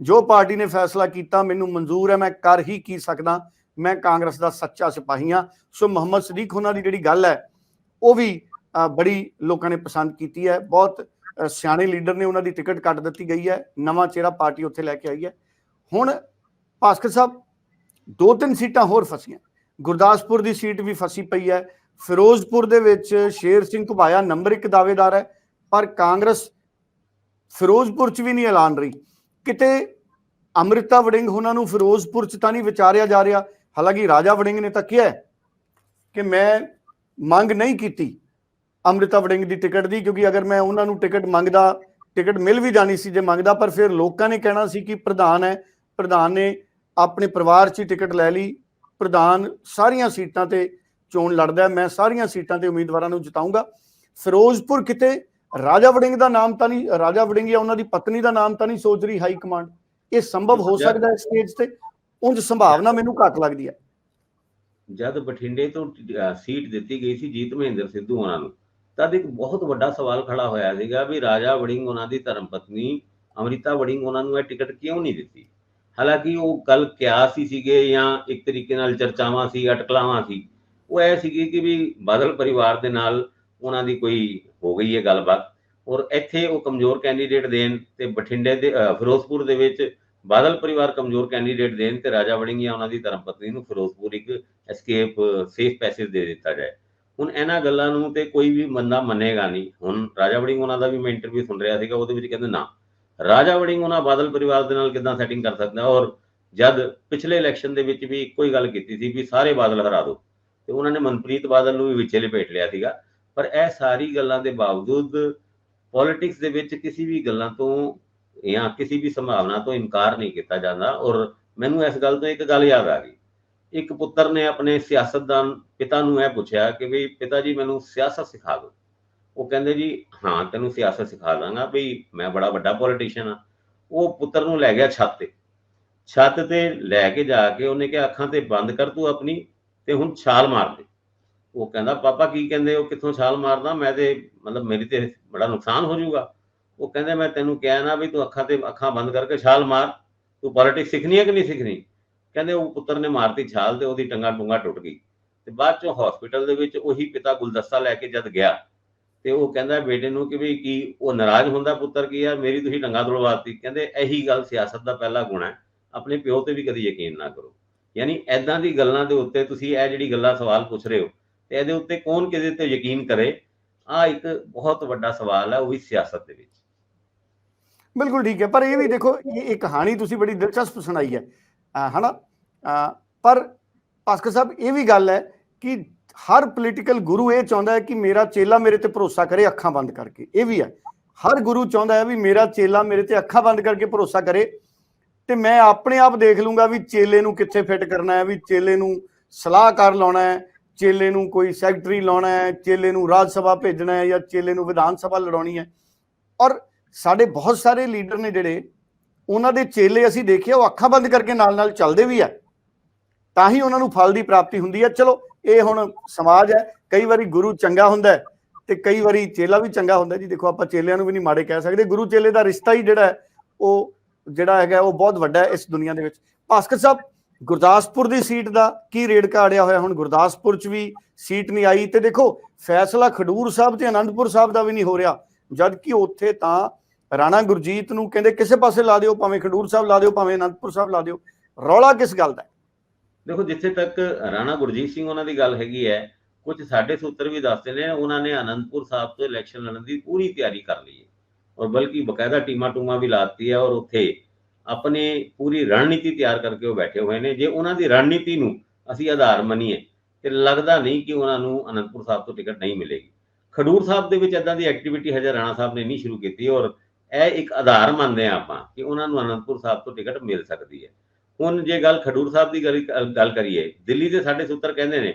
ਜੋ ਪਾਰਟੀ ਨੇ ਫੈਸਲਾ ਕੀਤਾ, ਮੈਨੂੰ ਮਨਜ਼ੂਰ ਹੈ, ਮੈਂ ਕਰ ਹੀ ਕੀ ਸਕਦਾ। ਮੈਂ ਕਾਂਗਰਸ ਦਾ ਸੱਚਾ ਸਿਪਾਹੀ ਹਾਂ। ਸੋ ਮੁਹੰਮਦ ਸਦੀਕ ਉਹਨਾਂ ਦੀ ਜਿਹੜੀ ਗੱਲ ਹੈ, ਉਹ ਵੀ ਬੜੀ ਲੋਕਾਂ ਨੇ ਪਸੰਦ ਕੀਤੀ ਹੈ। ਬਹੁਤ ਸਿਆਣੇ ਲੀਡਰ ਨੇ ਉਹਨਾਂ ਦੀ ਟਿਕਟ ਕੱਟ ਦਿੱਤੀ ਗਈ ਹੈ। ਨਵਾਂ ਚਿਹਰਾ ਪਾਰਟੀ ਉੱਥੇ ਲੈ ਕੇ ਆਈ ਹੈ। ਹੁਣ ਭਾਸਕਰ ਸਾਹਿਬ, ਦੋ ਤਿੰਨ ਸੀਟਾਂ ਹੋਰ ਫਸੀਆਂ। ਗੁਰਦਾਸਪੁਰ ਦੀ ਸੀਟ ਵੀ ਫਸੀ ਪਈ ਹੈ। ਫਿਰੋਜ਼ਪੁਰ ਦੇ ਵਿੱਚ ਸ਼ੇਰ ਸਿੰਘ ਘੁਬਾਇਆ, ਨੰਬਰ 1 ਦਾਅਵੇਦਾਰ ਹੈ, ਪਰ ਕਾਂਗਰਸ ਫਿਰੋਜ਼ਪੁਰ 'ਚ ਵੀ ਨਹੀਂ ਐਲਾਨ ਰਹੀ। ਕਿਤੇ ਅੰਮ੍ਰਿਤਾ ਵੜਿੰਗ ਉਹਨਾਂ ਨੂੰ ਫਿਰੋਜ਼ਪੁਰ 'ਚ ਤਾਂ ਨਹੀਂ ਵਿਚਾਰਿਆ ਜਾ ਰਿਹਾ, ਹਾਲਾਂਕਿ ਰਾਜਾ ਵੜਿੰਗ ਨੇ ਤਾਂ ਕਿਹਾ ਕਿ ਮੈਂ ਮੰਗ ਨਹੀਂ ਕੀਤੀ ਅੰਮ੍ਰਿਤਾ ਵੜਿੰਗ ਦੀ ਟਿਕਟ ਦੀ, ਕਿਉਂਕਿ ਅਗਰ ਮੈਂ ਉਹਨਾਂ ਨੂੰ ਟਿਕਟ ਮੰਗਦਾ, ਟਿਕਟ ਮਿਲ ਵੀ ਜਾਣੀ ਸੀ ਜੇ ਮੰਗਦਾ, ਪਰ ਫਿਰ ਲੋਕਾਂ ਨੇ ਕਹਿਣਾ ਸੀ ਕਿ ਪ੍ਰਧਾਨ ਹੈ, ਪ੍ਰਧਾਨ ਨੇ ਆਪਣੇ ਪਰਿਵਾਰ 'ਚ ਹੀ ਟਿਕਟ ਲੈ ਲਈ, ਪ੍ਰਧਾਨ ਸਾਰੀਆਂ ਸੀਟਾਂ ਤੇ ਚੋਣ ਲੜਦਾ ਮੈਂ ਸਾਰੀਆਂ ਸੀਟਾਂ ਤੇ ਉਮੀਦਵਾਰਾਂ ਨੂੰ ਜਿਤਾਉਂਗਾ। ਫਿਰੋਜ਼ਪੁਰ ਕਿਤੇ ਰਾਜਾ ਵੜਿੰਗ ਦਾ ਨਾਮ ਤਾਂ ਨਹੀਂ ਰਾਜਾ ਵੜਿੰਗ ਜਾਂ ਉਹਨਾਂ ਦੀ ਪਤਨੀ ਦਾ ਨਾਮ ਤਾਂ ਨਹੀਂ ਸੋਚ ਰਹੀ ਹਾਈ ਕਮਾਂਡ। ਇਹ ਸੰਭਵ ਹੋ ਸਕਦਾ ਹੈ ਸਟੇਜ ਤੇ? ਉਂਝ ਸੰਭਾਵਨਾ ਮੈਨੂੰ ਘੱਟ ਲੱਗਦੀ ਹੈ। ਜਦ ਬਠਿੰਡੇ ਤੋਂ ਸੀਟ ਦਿੱਤੀ ਗਈ ਸੀ ਜੀਤ ਮਹਿੰਦਰ ਸਿੱਧੂ ਉਹਨਾਂ ਨੂੰ ਤਦ ਇੱਕ ਬਹੁਤ ਵੱਡਾ ਸਵਾਲ ਖੜਾ ਹੋਇਆ ਸੀਗਾ ਵੀ ਰਾਜਾ ਵੜਿੰਗ ਉਹਨਾਂ ਦੀ ਧਰਮ ਪਤਨੀ ਅਮ੍ਰਿਤਾ ਵੜਿੰਗ ਉਹਨਾਂ ਨੂੰ ਇਹ ਟਿਕਟ ਕਿਉਂ ਨਹੀਂ ਦਿੱਤੀ? ਹਾਲਾਂਕਿ ਉਹ ਕੱਲ ਕਿਆਸ ਹੀ ਸੀਗੇ ਜਾਂ ਇੱਕ ਤਰੀਕੇ ਨਾਲ ਚਰਚਾਵਾਂ ਸੀ ਅਟਕਲਾਵਾਂ ਸੀ। ਉਹ ਇਹ ਸੀਗੀ ਕਿ ਵੀ ਬਾਦਲ ਪਰਿਵਾਰ ਦੇ ਨਾਲ ਉਹਨਾਂ ਦੀ ਕੋਈ ਹੋ ਗਈ ਹੈ ਗੱਲਬਾਤ। ਔਰ ਇੱਥੇ ਉਹ ਕਮਜ਼ੋਰ ਕੈਂਡੀਡੇਟ ਦੇਣ ਤੇ ਬਠਿੰਡੇ ਦੇ ਫਿਰੋਜ਼ਪੁਰ ਦੇ ਵਿੱਚ ਬਾਦਲ ਪਰਿਵਾਰ ਕਮਜ਼ੋਰ ਕੈਂਡੀਡੇਟ ਦੇਣ ਤੇ ਰਾਜਾ ਵੜਿੰਗ ਜਾਂ ਉਹਨਾਂ ਦੀ ਧਰਮ ਪਤਨੀ ਨੂੰ ਫਿਰੋਜ਼ਪੁਰ ਇੱਕ ਐਸਕੇਪ ਸੇਫ ਪੈਸੇਜ ਦੇ ਦਿੱਤਾ ਜਾਏ। ਹੁਣ ਇਹਨਾਂ ਗੱਲਾਂ ਨੂੰ ਤੇ ਕੋਈ ਵੀ ਬੰਦਾ ਮੰਨੇਗਾ ਨਹੀਂ। ਹੁਣ ਰਾਜਾ ਵੜਿੰਗ ਉਹਨਾਂ ਦਾ ਵੀ ਮੈਂ ਇੰਟਰਵਿਊ ਸੁਣ ਰਿਹਾ ਸੀਗਾ, ਉਹਦੇ ਵਿੱਚ ਕਹਿੰਦੇ ਨਾ, ਰਾਜਾ ਵੜਿੰਗ ਉਹਨਾਂ ਬਾਦਲ ਪਰਿਵਾਰ ਦੇ ਨਾਲ ਕਿਦਾਂ ਸੈਟਿੰਗ ਕਰ ਸਕਦਾ? ਔਰ ਜਦ ਪਿਛਲੇ ਇਲੈਕਸ਼ਨ ਦੇ ਵਿੱਚ ਵੀ ਇੱਕੋ ਹੀ ਗੱਲ ਕੀਤੀ ਸੀ ਵੀ ਸਾਰੇ ਬਾਦਲ ਹਰਾ ਦਿਓ ਤੇ ਉਹਨਾਂ ਨੇ ਮਨਪ੍ਰੀਤ ਬਾਦਲ ਨੂੰ ਵੀ ਵਿੱਚੇ ਲਪੇਟ ਲਿਆ ਸੀਗਾ। ਪਰ ਇਹ ਸਾਰੀ ਗੱਲਾਂ ਦੇ ਬਾਵਜੂਦ ਪੋਲਿਟਿਕਸ ਦੇ ਵਿੱਚ ਕਿਸੇ ਵੀ ਗੱਲਾਂ ਤੋਂ ਜਾਂ ਕਿਸੇ ਵੀ ਸੰਭਾਵਨਾ ਤੋਂ ਇਨਕਾਰ ਨਹੀਂ ਕੀਤਾ ਜਾਂਦਾ। ਔਰ ਮੈਨੂੰ ਇਸ ਗੱਲ ਤੋਂ ਇੱਕ ਗੱਲ ਯਾਦ ਆ ਗਈ। ਇੱਕ ਪੁੱਤਰ ਨੇ ਆਪਣੇ ਸਿਆਸਤਦਾਨ ਪਿਤਾ ਨੂੰ ਇਹ ਪੁੱਛਿਆ ਕਿ ਵੀ ਪਿਤਾ ਜੀ, ਮੈਨੂੰ ਸਿਆਸਤ ਸਿਖਾ ਦਿਓ। ਉਹ ਕਹਿੰਦੇ ਜੀ, ਹਾਂ, ਤੈਨੂੰ ਸਿਆਸਤ ਸਿਖਾ ਦਾਂਗਾ ਵੀ ਮੈਂ ਬੜਾ ਵੱਡਾ ਪੋਲੀਟੀਸ਼ੀਅਨ ਆ ਉਹ ਪੁੱਤਰ ਨੂੰ ਲੈ ਗਿਆ ਛੱਤ ਤੇ। ਛੱਤ ਤੇ ਲੈ ਕੇ ਜਾ ਕੇ ਉਹਨੇ ਕਿਹਾ, ਅੱਖਾਂ ਤੇ ਬੰਦ ਕਰ ਤੂੰ ਆਪਣੀ। ਤੇ ਹੁਣ ਛਾਲ ਮਾਰ ਦੇ ਉਹ ਕਹਿੰਦਾ, ਪਾਪਾ ਕੀ ਕਹਿੰਦੇ? ਉਹ ਕਿੱਥੋਂ ਛਾਲ ਮਾਰਦਾ? ਮੈਂ ਤੇ ਮਤਲਬ ਮੇਰੀ ਤੇ ਬੜਾ ਨੁਕਸਾਨ ਹੋ ਜਾਊਗਾ। ਉਹ ਕਹਿੰਦੇ, ਮੈਂ ਤੈਨੂੰ ਕਿਹਾ ਨਾ ਵੀ ਤੂੰ ਅੱਖਾਂ ਤੇ ਅੱਖਾਂ ਬੰਦ ਕਰਕੇ ਛਾਲ ਮਾਰ। ਤੂੰ ਪੋਲਿਟਿਕਸ ਸਿੱਖਣੀ ਹੈ ਕਿ ਨਹੀਂ ਸਿੱਖਣੀ? ਕਹਿੰਦੇ, ਉਹ ਪੁੱਤਰ ਨੇ ਮਾਰਤੀ ਛਾਲ ਤੇ ਉਹਦੀ ਟੰਗਾ ਟੁੰਗਾ ਟੁੱਟ ਗਈ। ਤੇ ਬਾਅਦ ਚੋਂ ਹਸਪੀਟਲ ਦੇ ਵਿੱਚ ਉਹੀ ਪਿਤਾ ਗੁਲਦਸਤਾ ਲੈ ਕੇ ਜਦ ਗਿਆ, ਤੇ ਉਹ ਕਹਿੰਦਾ ਬੇਟੇ ਨੂੰ ਕਿ ਵੀ ਕੀ ਉਹ ਨਾਰਾਜ਼ ਹੁੰਦਾ ਪੁੱਤਰ ਕੀ ਯਾਰ ਮੇਰੀ ਤੁਸੀਂ ਟੰਗਾ ਤੁੜਵਾਤੀ ਕਹਿੰਦੇ, ਇਹੀ ਗੱਲ ਸਿਆਸਤ ਦਾ ਪਹਿਲਾ ਗੁਣ ਹੈ। ਆਪਣੇ ਪਿਓ ਤੇ ਵੀ ਕਦੀ ਯਕੀਨ ਨਾ ਕਰੋ। ਯਾਨੀ ਐਦਾਂ ਦੀ ਗੱਲਾਂ ਦੇ ਉੱਤੇ ਤੁਸੀਂ ਇਹ ਜਿਹੜੀ ਗੱਲਾਂ ਸਵਾਲ ਪੁੱਛ ਰਹੇ ਹੋ ਤੇ ਇਹਦੇ ਉੱਤੇ ਕੌਣ ਕਿਹਦੇ ਤੇ ਯਕੀਨ ਕਰੇ ਆ ਇੱਕ ਬਹੁਤ ਵੱਡਾ ਸਵਾਲ ਹੈ ਉਹ ਵੀ ਸਿਆਸਤ ਦੇ ਵਿੱਚ। ਬਿਲਕੁਲ ਠੀਕ ਹੈ ਪਰ ਇਹ ਵੀ ਦੇਖੋ ਇਹ ਕਹਾਣੀ ਤੁਸੀਂ ਬੜੀ ਦਿਲਚਸਪ ਸੁਣਾਈ ਹੈ ਹਨਾ? ਪਰ ਭਾਸਕਰ ਸਾਹਿਬ ਇਹ ਵੀ ਗੱਲ ਹੈ ਕਿ ਹਰ ਪੋਲੀਟੀਕਲ ਗੁਰੂ ਇਹ ਚਾਹੁੰਦਾ ਹੈ ਕਿ ਮੇਰਾ ਚੇਲਾ ਮੇਰੇ ਤੇ ਭਰੋਸਾ ਕਰੇ ਅੱਖਾਂ ਬੰਦ ਕਰਕੇ ਇਹ ਵੀ ਹੈ। ਹਰ ਗੁਰੂ ਚਾਹੁੰਦਾ ਹੈ ਵੀ ਮੇਰਾ ਚੇਲਾ ਮੇਰੇ ਤੇ ਅੱਖਾਂ ਬੰਦ ਕਰਕੇ ਭਰੋਸਾ ਕਰੇ ਤੇ ਮੈਂ ਆਪਣੇ ਆਪ ਦੇਖ ਲੂੰਗਾ ਵੀ ਚੇਲੇ ਨੂੰ ਕਿੱਥੇ ਫਿੱਟ ਕਰਨਾ ਹੈ, ਵੀ ਚੇਲੇ ਨੂੰ ਸਲਾਹਕਾਰ ਲਾਉਣਾ ਹੈ, ਚੇਲੇ ਨੂੰ ਕੋਈ ਸੈਕਟਰੀ ਲਾਉਣਾ ਹੈ, ਚੇਲੇ ਨੂੰ ਰਾਜ ਸਭਾ ਭੇਜਣਾ ਹੈ ਜਾਂ ਚੇਲੇ ਨੂੰ ਵਿਧਾਨ ਸਭਾ ਲੜਾਉਣੀ ਹੈ। ਔਰ ਸਾਡੇ ਬਹੁਤ ਸਾਰੇ ਲੀਡਰ ਨੇ ਜਿਹੜੇ, ਉਹਨਾਂ ਦੇ ਚੇਲੇ ਅਸੀਂ ਦੇਖਿਆ ਉਹ ਅੱਖਾਂ ਬੰਦ ਕਰਕੇ ਨਾਲ ਨਾਲ ਚੱਲਦੇ ਵੀ ਆ। ਤਾਂ ਹੀ ਉਹਨਾਂ ਨੂੰ ਫਲ ਦੀ ਪ੍ਰਾਪਤੀ ਹੁੰਦੀ ਹੈ ਚਲੋ, ਇਹ ਹੁਣ ਸਮਾਜ ਹੈ, ਕਈ ਵਾਰੀ ਗੁਰੂ ਚੰਗਾ ਹੁੰਦਾ ਹੈ ਤੇ ਕਈ ਵਾਰੀ ਚੇਲਾ ਵੀ ਚੰਗਾ ਹੁੰਦਾ ਜੀ ਦੇਖੋ, ਆਪਾਂ ਚੇਲਿਆਂ ਨੂੰ ਵੀ ਨਹੀਂ ਮਾੜੇ ਕਹਿ ਸਕਦੇ। ਗੁਰੂ ਚੇਲੇ ਦਾ ਰਿਸ਼ਤਾ ਹੀ ਜਿਹੜਾ ਹੈ, ਉਹ ਜਿਹੜਾ ਹੈਗਾ ਉਹ ਬਹੁਤ ਵੱਡਾ ਹੈ ਇਸ ਦੁਨੀਆ ਦੇ ਵਿੱਚ। ਭਾਸਕਰ ਸਾਹਿਬ, ਗੁਰਦਾਸਪੁਰ ਦੀ ਸੀਟ ਦਾ ਕੀ ਰੇੜਕਾ ਅੜਿਆ ਹੋਇਆ? ਹੁਣ ਗੁਰਦਾਸਪੁਰ 'ਚ ਵੀ ਸੀਟ ਨਹੀਂ ਆਈ ਤੇ ਦੇਖੋ, ਫੈਸਲਾ ਖਡੂਰ ਸਾਹਿਬ ਤੇ ਅਨੰਦਪੁਰ ਸਾਹਿਬ ਦਾ ਵੀ ਨਹੀਂ ਹੋ ਰਿਹਾ। ਜਦ ਕਿ ਉੱਥੇ ਤਾਂ ਰਾਣਾ ਗੁਰਜੀਤ ਨੂੰ ਕਹਿੰਦੇ ਕਿਸੇ ਪਾਸੇ ਲਾ ਦਿਓ, ਭਾਵੇਂ ਖਡੂਰ ਸਾਹਿਬ ਲਾ ਦਿਓ, ਭਾਵੇਂ ਅਨੰਦਪੁਰ ਸਾਹਿਬ ਲਾ ਦਿਓ। ਰੌਲਾ ਕਿਸ ਗੱਲ ਦਾ ਦੇਖੋ, ਜਿੱਥੇ ਤੱਕ ਰਾਣਾ ਗੁਰਜੀਤ ਸਿੰਘ ਉਹਨਾਂ ਦੀ ਗੱਲ ਹੈਗੀ ਹੈ, ਕੁਝ ਸਾਡੇ ਸੂਤਰ ਵੀ ਦੱਸਦੇ ਨੇ, ਉਹਨਾਂ ਨੇ ਅਨੰਦਪੁਰ ਸਾਹਿਬ ਤੋਂ ਇਲੈਕਸ਼ਨ ਲੜਨ ਦੀ ਪੂਰੀ ਤਿਆਰੀ ਕਰ ਲਈ ਹੈ। ਔਰ ਬਲਕਿ ਬਕਾਇਦਾ ਟੀਮਾਂ ਟੂਮਾਂ ਵੀ ਲਾਤੀ ਹੈ ਔਰ ਉੱਥੇ ਆਪਣੇ ਪੂਰੀ ਰਣਨੀਤੀ ਤਿਆਰ ਕਰਕੇ ਉਹ ਬੈਠੇ ਹੋਏ ਨੇ ਜੇ ਉਹਨਾਂ ਦੀ ਰਣਨੀਤੀ ਨੂੰ ਅਸੀਂ ਆਧਾਰ ਮੰਨੀਏ ਤੇ ਲੱਗਦਾ ਨਹੀਂ ਕਿ ਉਹਨਾਂ ਨੂੰ ਅਨੰਦਪੁਰ ਸਾਹਿਬ ਤੋਂ ਟਿਕਟ ਨਹੀਂ ਮਿਲੇਗੀ ਖਡੂਰ ਸਾਹਿਬ ਦੇ ਵਿੱਚ ਇਦਾਂ ਦੀ ਐਕਟੀਵਿਟੀ ਹਜੇ ਰਾਣਾ ਸਾਹਿਬ ਨੇ ਨਹੀਂ ਸ਼ੁਰੂ ਕੀਤੀ ਔਰ ਇਹ ਇੱਕ ਆਧਾਰ ਮੰਨਦੇ ਆ ਆਪਾਂ ਕਿ ਉਹਨਾਂ ਨੂੰ ਅਨੰਦਪੁਰ ਸਾਹਿਬ ਤੋਂ ਟਿਕਟ ਮਿਲ ਸਕਦੀ ਹੈ ਹੁਣ ਜੇ ਗੱਲ ਖਡੂਰ ਸਾਹਿਬ ਦੀ ਗੱਲ- ਗੱਲ ਕਰੀਏ ਦਿੱਲੀ ਦੇ ਸਾਡੇ ਸੂਤਰ ਕਹਿੰਦੇ ਨੇ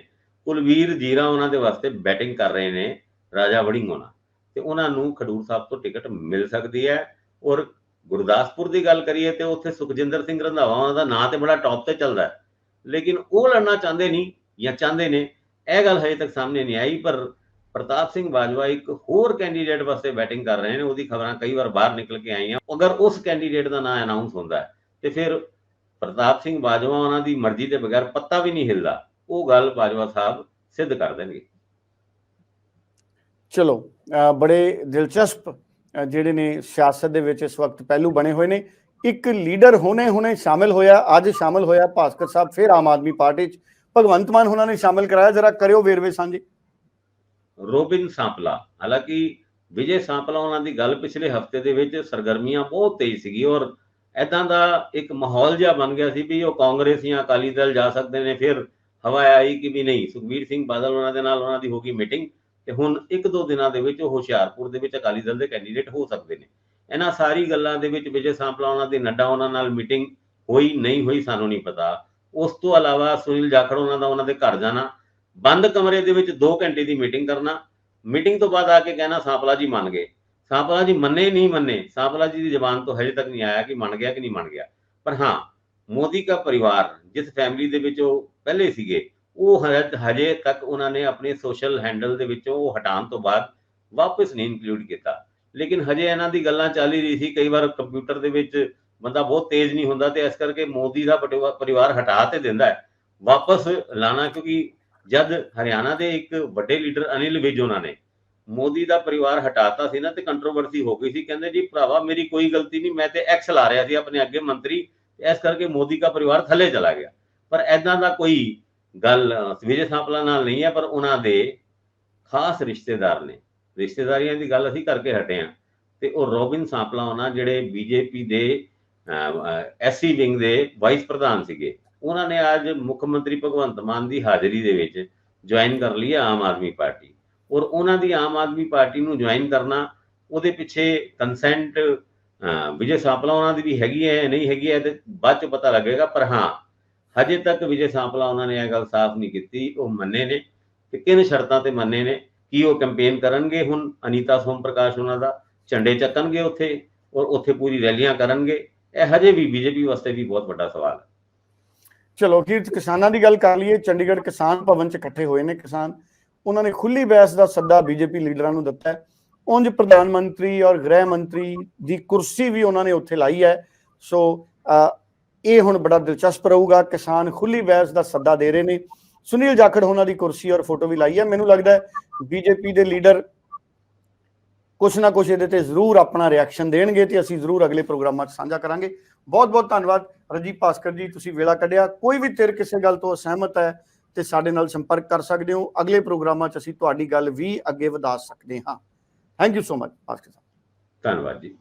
ਕੁਲਵੀਰ ਜੀਰਾ ਉਹਨਾਂ ਦੇ ਵਾਸਤੇ ਬੈਟਿੰਗ ਕਰ ਰਹੇ ਨੇ ਰਾਜਾ ਵੜਿੰਗ ਹੋਣਾ ਤੇ ਉਹਨਾਂ ਨੂੰ ਖਡੂਰ ਸਾਹਿਬ ਤੋਂ ਟਿਕਟ ਮਿਲ ਸਕਦੀ ਹੈ। ਔਰ ਗੁਰਦਾਸਪੁਰ ਦੀ ਗੱਲ ਕਰੀਏ ਤੇ ਉੱਥੇ ਸੁਖਜਿੰਦਰ ਸਿੰਘ ਰੰਧਾਵਾ ਉਹਨਾਂ ਦਾ ਨਾਂ ਤੇ ਬੜਾ ਟੌਪ ਤੇ ਚੱਲਦਾ ਹੈ। ਲੇਕਿਨ ਉਹ ਲੜਨਾ ਚਾਹੁੰਦੇ ਨਹੀਂ ਜਾਂ ਚਾਹੁੰਦੇ ਨੇ, ਇਹ ਗੱਲ ਹਜੇ ਤੱਕ ਸਾਹਮਣੇ ਨਹੀਂ ਆਈ, ਪਰ ਪ੍ਰਤਾਪ ਸਿੰਘ ਬਾਜਵਾ ਇੱਕ ਹੋਰ ਕੈਂਡੀਡੇਟ ਵਾਸਤੇ ਬੈਟਿੰਗ ਕਰ ਰਹੇ ਨੇ, ਉਹਦੀ ਖਬਰਾਂ ਕਈ ਵਾਰ ਬਾਹਰ ਨਿਕਲ ਕੇ ਆਈਆਂ। ਅਗਰ ਉਸ ਕੈਂਡੀਡੇਟ ਦਾ ਨਾਂ ਅਨਾਉਂਸ ਹੁੰਦਾ ਹੈ, ਤੇ ਫਿਰ ਪ੍ਰਤਾਪ ਸਿੰਘ ਬਾਜਵਾ ਉਹਨਾਂ ਦੀ ਮਰਜ਼ੀ ਦੇ ਬਗੈਰ ਪੱਤਾ ਵੀ ਨਹੀਂ ਹਿਲਦਾ। ਉਹ ਗੱਲ ਬਾਜਵਾ ਸਾਹਿਬ ਸਿੱਧ ਕਰ ਦੇਣਗੇ। ਚਲੋ ਅਹ ਬੜੇ ਦਿਲਚਸਪ ਜਿਹੜੇ ਨੇ ਸਿਆਸਤ ਦੇ ਵਿੱਚ ਇਸ ਵਕਤ ਪਹਿਲੂ ਬਣੇ ਹੋਏ ਨੇ। ਇੱਕ ਲੀਡਰ ਹੁਣੇ ਹੁਣੇ ਸ਼ਾਮਿਲ ਹੋਇਆ, ਅੱਜ ਸ਼ਾਮਿਲ ਹੋਇਆ ਭਾਸਕਰ ਸਾਹਿਬ, ਫਿਰ ਆਮ ਆਦਮੀ ਪਾਰਟੀ 'ਚ। ਭਗਵੰਤ ਮਾਨ ਉਹਨਾਂ ਨੇ ਸ਼ਾਮਿਲ ਕਰਾਇਆ, ਜਰਾ ਕਰਿਓ ਵੇਰਵੇ ਸਾਂਝੇ। ਰੋਬਿਨ ਸਾਂਪਲਾ, ਹਾਲਾਂਕਿ ਵਿਜੇ ਸਾਂਪਲਾ ਉਹਨਾਂ ਦੀ ਗੱਲ ਪਿਛਲੇ ਹਫ਼ਤੇ ਦੇ ਵਿੱਚ ਸਰਗਰਮੀਆਂ ਬਹੁਤ ਤੇਜ਼ ਸੀਗੀ ਔਰ ਐਦਾਂ ਦਾ ਇੱਕ ਮਾਹੌਲ ਜਿਹਾ ਬਣ ਗਿਆ ਸੀ ਵੀ ਉਹ ਕਾਂਗਰਸ ਜਾਂ ਅਕਾਲੀ ਦਲ ਜਾ ਸਕਦੇ ਨੇ, ਫਿਰ ਹਵਾ ਆਈ ਕਿ ਵੀ ਨਹੀਂ। ਸੁਖਬੀਰ ਸਿੰਘ ਬਾਦਲ ਉਹਨਾਂ ਦੇ ਨਾਲ, ਉਹਨਾਂ ਦੀ ਹੋ ਗਈ ਮੀਟਿੰਗ। ਤੇ ਹੁਣ ਇੱਕ ਦੋ ਦਿਨਾਂ ਦੇ ਵਿੱਚ ਉਹ ਹੁਸ਼ਿਆਰਪੁਰ ਦੇ ਵਿੱਚ ਅਕਾਲੀ ਦਲ ਦੇ ਕੈਂਡੀਡੇਟ ਹੋ ਸਕਦੇ ਨੇ। ਇਹਨਾਂ ਸਾਰੀ ਗੱਲਾਂ ਦੇ ਵਿੱਚ ਵਿਜੇ ਸਾਂਪਲਾ ਉਹਨਾਂ ਦੀ ਨੱਡਾ ਉਹਨਾਂ ਨਾਲ ਮੀਟਿੰਗ ਹੋਈ, ਨਹੀਂ ਹੋਈ ਸਾਨੂੰ ਨਹੀਂ ਪਤਾ। ਉਸ ਤੋਂ ਇਲਾਵਾ ਸੁਨੀਲ ਜਾਖੜ ਉਹਨਾਂ ਦਾ ਉਹਨਾਂ ਦੇ ਘਰ ਜਾਣਾ, ਬੰਦ ਕਮਰੇ ਦੇ ਵਿੱਚ 2 ਘੰਟੇ ਦੀ ਮੀਟਿੰਗ ਕਰਨਾ ਮੀਟਿੰਗ ਤੋਂ ਬਾਅਦ ਆ ਕੇ ਕਹਿਣਾ ਸਾਂਪਲਾ ਜੀ ਮੰਨ ਗਏ। ਸਾਂਪਲਾ ਜੀ ਮੰਨੇ ਨਹੀਂ ਮੰਨੇ, ਸਾਂਪਲਾ ਜੀ ਦੀ ਜ਼ਬਾਨ ਤੋਂ ਹਜੇ ਤੱਕ ਨਹੀਂ ਆਇਆ ਕਿ ਮੰਨ ਗਿਆ ਕਿ ਨਹੀਂ ਮੰਨ ਗਿਆ। ਪਰ ਹਾਂ, ਮੋਦੀ ਦਾ ਪਰਿਵਾਰ, ਜਿਸ ਫੈਮਿਲੀ ਦੇ ਵਿੱਚ ਉਹ ਪਹਿਲੇ ਸੀਗੇ ਉਹ ਹਜੇ ਤੱਕ ਉਹਨਾਂ ਨੇ ਆਪਣੇ ਸੋਸ਼ਲ ਹੈਂਡਲ ਦੇ ਵਿੱਚੋਂ ਉਹ ਹਟਾਉਣ ਤੋਂ ਬਾਅਦ ਵਾਪਸ ਨਹੀਂ ਇਨਕਲੂਡ ਕੀਤਾ। ਲੇਕਿਨ ਹਜੇ ਇਹਨਾਂ ਦੀ ਗੱਲਾਂ ਚੱਲ ਰਹੀ ਸੀ, ਕਈ ਵਾਰ ਕੰਪਿਊਟਰ ਦੇ ਵਿੱਚ ਬੰਦਾ ਬਹੁਤ ਤੇਜ਼ ਨਹੀਂ ਹੁੰਦਾ ਤੇ ਇਸ ਕਰਕੇ ਮੋਦੀ ਦਾ ਪਟਿਵਾ- ਪਰਿਵਾਰ ਹਟਾ ਤੇ ਦਿੰਦਾ ਹੈ। ਵਾਪਸ ਲਾਣਾ ਕਿਉਂਕਿ ਜਦ ਹਰਿਆਣਾ ਦੇ ਇੱਕ ਵੱਡੇ ਲੀਡਰ ਅਨਿਲ ਵਿਜ ਉਹਨਾਂ ਨੇ ਮੋਦੀ ਦਾ ਪਰਿਵਾਰ ਹਟਾਤਾ ਸੀ ਨਾ ਤੇ ਕੰਟਰੋਵਰਸੀ ਹੋ ਗਈ ਸੀ, ਕਹਿੰਦੇ ਜੀ ਭਰਾਵਾ ਮੇਰੀ ਕੋਈ ਗਲਤੀ ਨਹੀਂ, ਮੈਂ ਤੇ ਐਕਸ ਲਾ ਰਿਹਾ ਸੀ, ਆਪਣੇ ਅੱਗੇ ਮੰਤਰੀ ਇਸ ਕਰਕੇ ਮੋਦੀ ਦਾ ਪਰਿਵਾਰ ਥੱਲੇ ਚਲਾ ਗਿਆ। ਪਰ ਐਦਾਂ ਦਾ ਕੋਈ ਗੱਲ ਵਿਜੇ ਸਾਂਪਲਾ ਨਾਲ ਨਹੀਂ ਹੈ, ਪਰ ਉਹਨਾਂ ਦੇ ਖਾਸ ਰਿਸ਼ਤੇਦਾਰ ਨੇ। ਰਿਸ਼ਤੇਦਾਰੀਆਂ ਦੀ ਗੱਲ ਅਸੀਂ ਕਰਕੇ ਹਟੇ ਹਾਂ। ਤੇ ਉਹ ਰੋਬਿਨ ਸਾਂਪਲਾ ਉਹਨਾਂ ਜਿਹੜੇ ਬੀਜੇਪੀ ਦੇ ਐਸਸੀ ਵਿੰਗ ਦੇ ਵਾਈਸ ਪ੍ਰਧਾਨ ਸੀਗੇ। ਉਹਨਾਂ ਨੇ ਅੱਜ ਮੁੱਖ ਮੰਤਰੀ ਭਗਵੰਤ ਮਾਨ ਦੀ ਹਾਜ਼ਰੀ ਦੇ ਵਿੱਚ ਜੁਆਇਨ ਕਰ ਲਈ ਆਮ ਆਦਮੀ ਪਾਰਟੀ। ਔਰ ਉਹਨਾਂ ਦੀ ਆਮ ਆਦਮੀ ਪਾਰਟੀ ਨੂੰ ਜੁਆਇਨ ਕਰਨਾ, ਉਹਦੇ ਪਿੱਛੇ ਕੰਸੈਂਟ ਵਿਜੇ ਸਾਂਪਲਾ ਉਹਨਾਂ ਦੀ ਵੀ ਹੈਗੀ ਹੈ ਨਹੀਂ ਹੈਗੀ ਹੈ ਤੇ ਬਾਅਦ ਚ ਪਤਾ ਲੱਗੇਗਾ, ਪਰ ਹਾਂ ਹਜੇ ਤੱਕ ਵਿਜੇ ਸਾਂਪਲਾ ਉਹਨਾਂ ਨੇ ਇਹ ਗੱਲ ਸਾਫ਼ ਨਹੀਂ ਕੀਤੀ ਉਹ ਮੰਨੇ ਨੇ ਕਿ ਕਿਨ ਸ਼ਰਤਾਂ ਤੇ ਮੰਨੇ ਨੇ ਕੀ ਉਹ ਕੈਂਪੇਨ ਕਰਨਗੇ ਹੁਣ? ਅਨੀਤਾ ਸੋਮ ਪ੍ਰਕਾਸ਼ ਉਹਨਾਂ ਦਾ ਝੰਡੇ ਚੱਕਣਗੇ ਉੱਥੇ ਔਰ ਉੱਥੇ ਪੂਰੀ ਰੈਲੀਆਂ ਕਰਨਗੇ? ਇਹ ਹਜੇ ਵੀ ਬੀਜੇਪੀ ਵਾਸਤੇ ਵੀ ਬਹੁਤ ਵੱਡਾ ਸਵਾਲ ਹੈ। ਚਲੋ ਕੀਰਤ ਕਿਸਾਨਾਂ ਦੀ ਗੱਲ ਕਰ ਲਈਏ ਚੰਡੀਗੜ੍ਹ ਕਿਸਾਨ ਭਵਨ 'ਚ ਇਕੱਠੇ ਹੋਏ ਨੇ ਕਿਸਾਨ। ਉਹਨਾਂ ਨੇ ਖੁੱਲੀ ਬਹਿਸ ਦਾ ਸੱਦਾ ਬੀਜੇਪੀ ਲੀਡਰਾਂ ਨੂੰ ਦਿੱਤਾ ਹੈ। ਉਂਝ ਪ੍ਰਧਾਨ ਮੰਤਰੀ ਔਰ ਗ੍ਰਹਿ ਮੰਤਰੀ ਦੀ ਕੁਰਸੀ ਵੀ ਉਹਨਾਂ ਨੇ ਉੱਥੇ ਲਾਈ ਹੈ। ਸੋ ਅ, ਇਹ ਹੁਣ ਬੜਾ ਦਿਲਚਸਪ ਰਹੂਗਾ। ਕਿਸਾਨ ਖੁੱਲੀ ਬਹਿਸ ਦਾ ਸੱਦਾ ਦੇ ਰਹੇ ਨੇ। ਸੁਨੀਲ ਜਾਖੜ ਉਹਨਾਂ ਦੀ ਕੁਰਸੀ ਔਰ ਫੋਟੋ ਵੀ ਲਾਈ ਹੈ। ਮੈਨੂੰ ਲੱਗਦਾ ਹੈ ਬੀਜੇਪੀ ਦੇ ਲੀਡਰ ਕੁਛ ਨਾ ਕੁਛ ਇਹਦੇ ਤੇ ਜ਼ਰੂਰ ਆਪਣਾ ਰਿਐਕਸ਼ਨ ਦੇਣਗੇ ਤੇ ਅਸੀਂ ਜ਼ਰੂਰ ਅਗਲੇ ਪ੍ਰੋਗਰਾਮਾਂ 'ਚ ਸਾਂਝਾ ਕਰਾਂਗੇ। ਬਹੁਤ ਬਹੁਤ ਧੰਨਵਾਦ। ਰਜੀਤ ਭਾਸਕਰ ਜੀ, ਤੁਸੀਂ ਵੇਲਾ ਕੱਢਿਆ। ਕੋਈ ਵੀ ਧਿਰ ਕਿਸੇ ਗੱਲ ਤੋਂ ਅਸਹਿਮਤ ਹੈ ਤੇ ਸਾਡੇ ਨਾਲ ਸੰਪਰਕ ਕਰ ਸਕਦੇ ਹੋ। ਅਗਲੇ ਪ੍ਰੋਗਰਾਮਾਂ 'ਚ ਅਸੀਂ ਤੁਹਾਡੀ ਗੱਲ ਵੀ ਅੱਗੇ ਵਧਾ ਸਕਦੇ ਹਾਂ। Thank you so much Bhaskar Sahib. ਧੰਨਵਾਦ ਜੀ।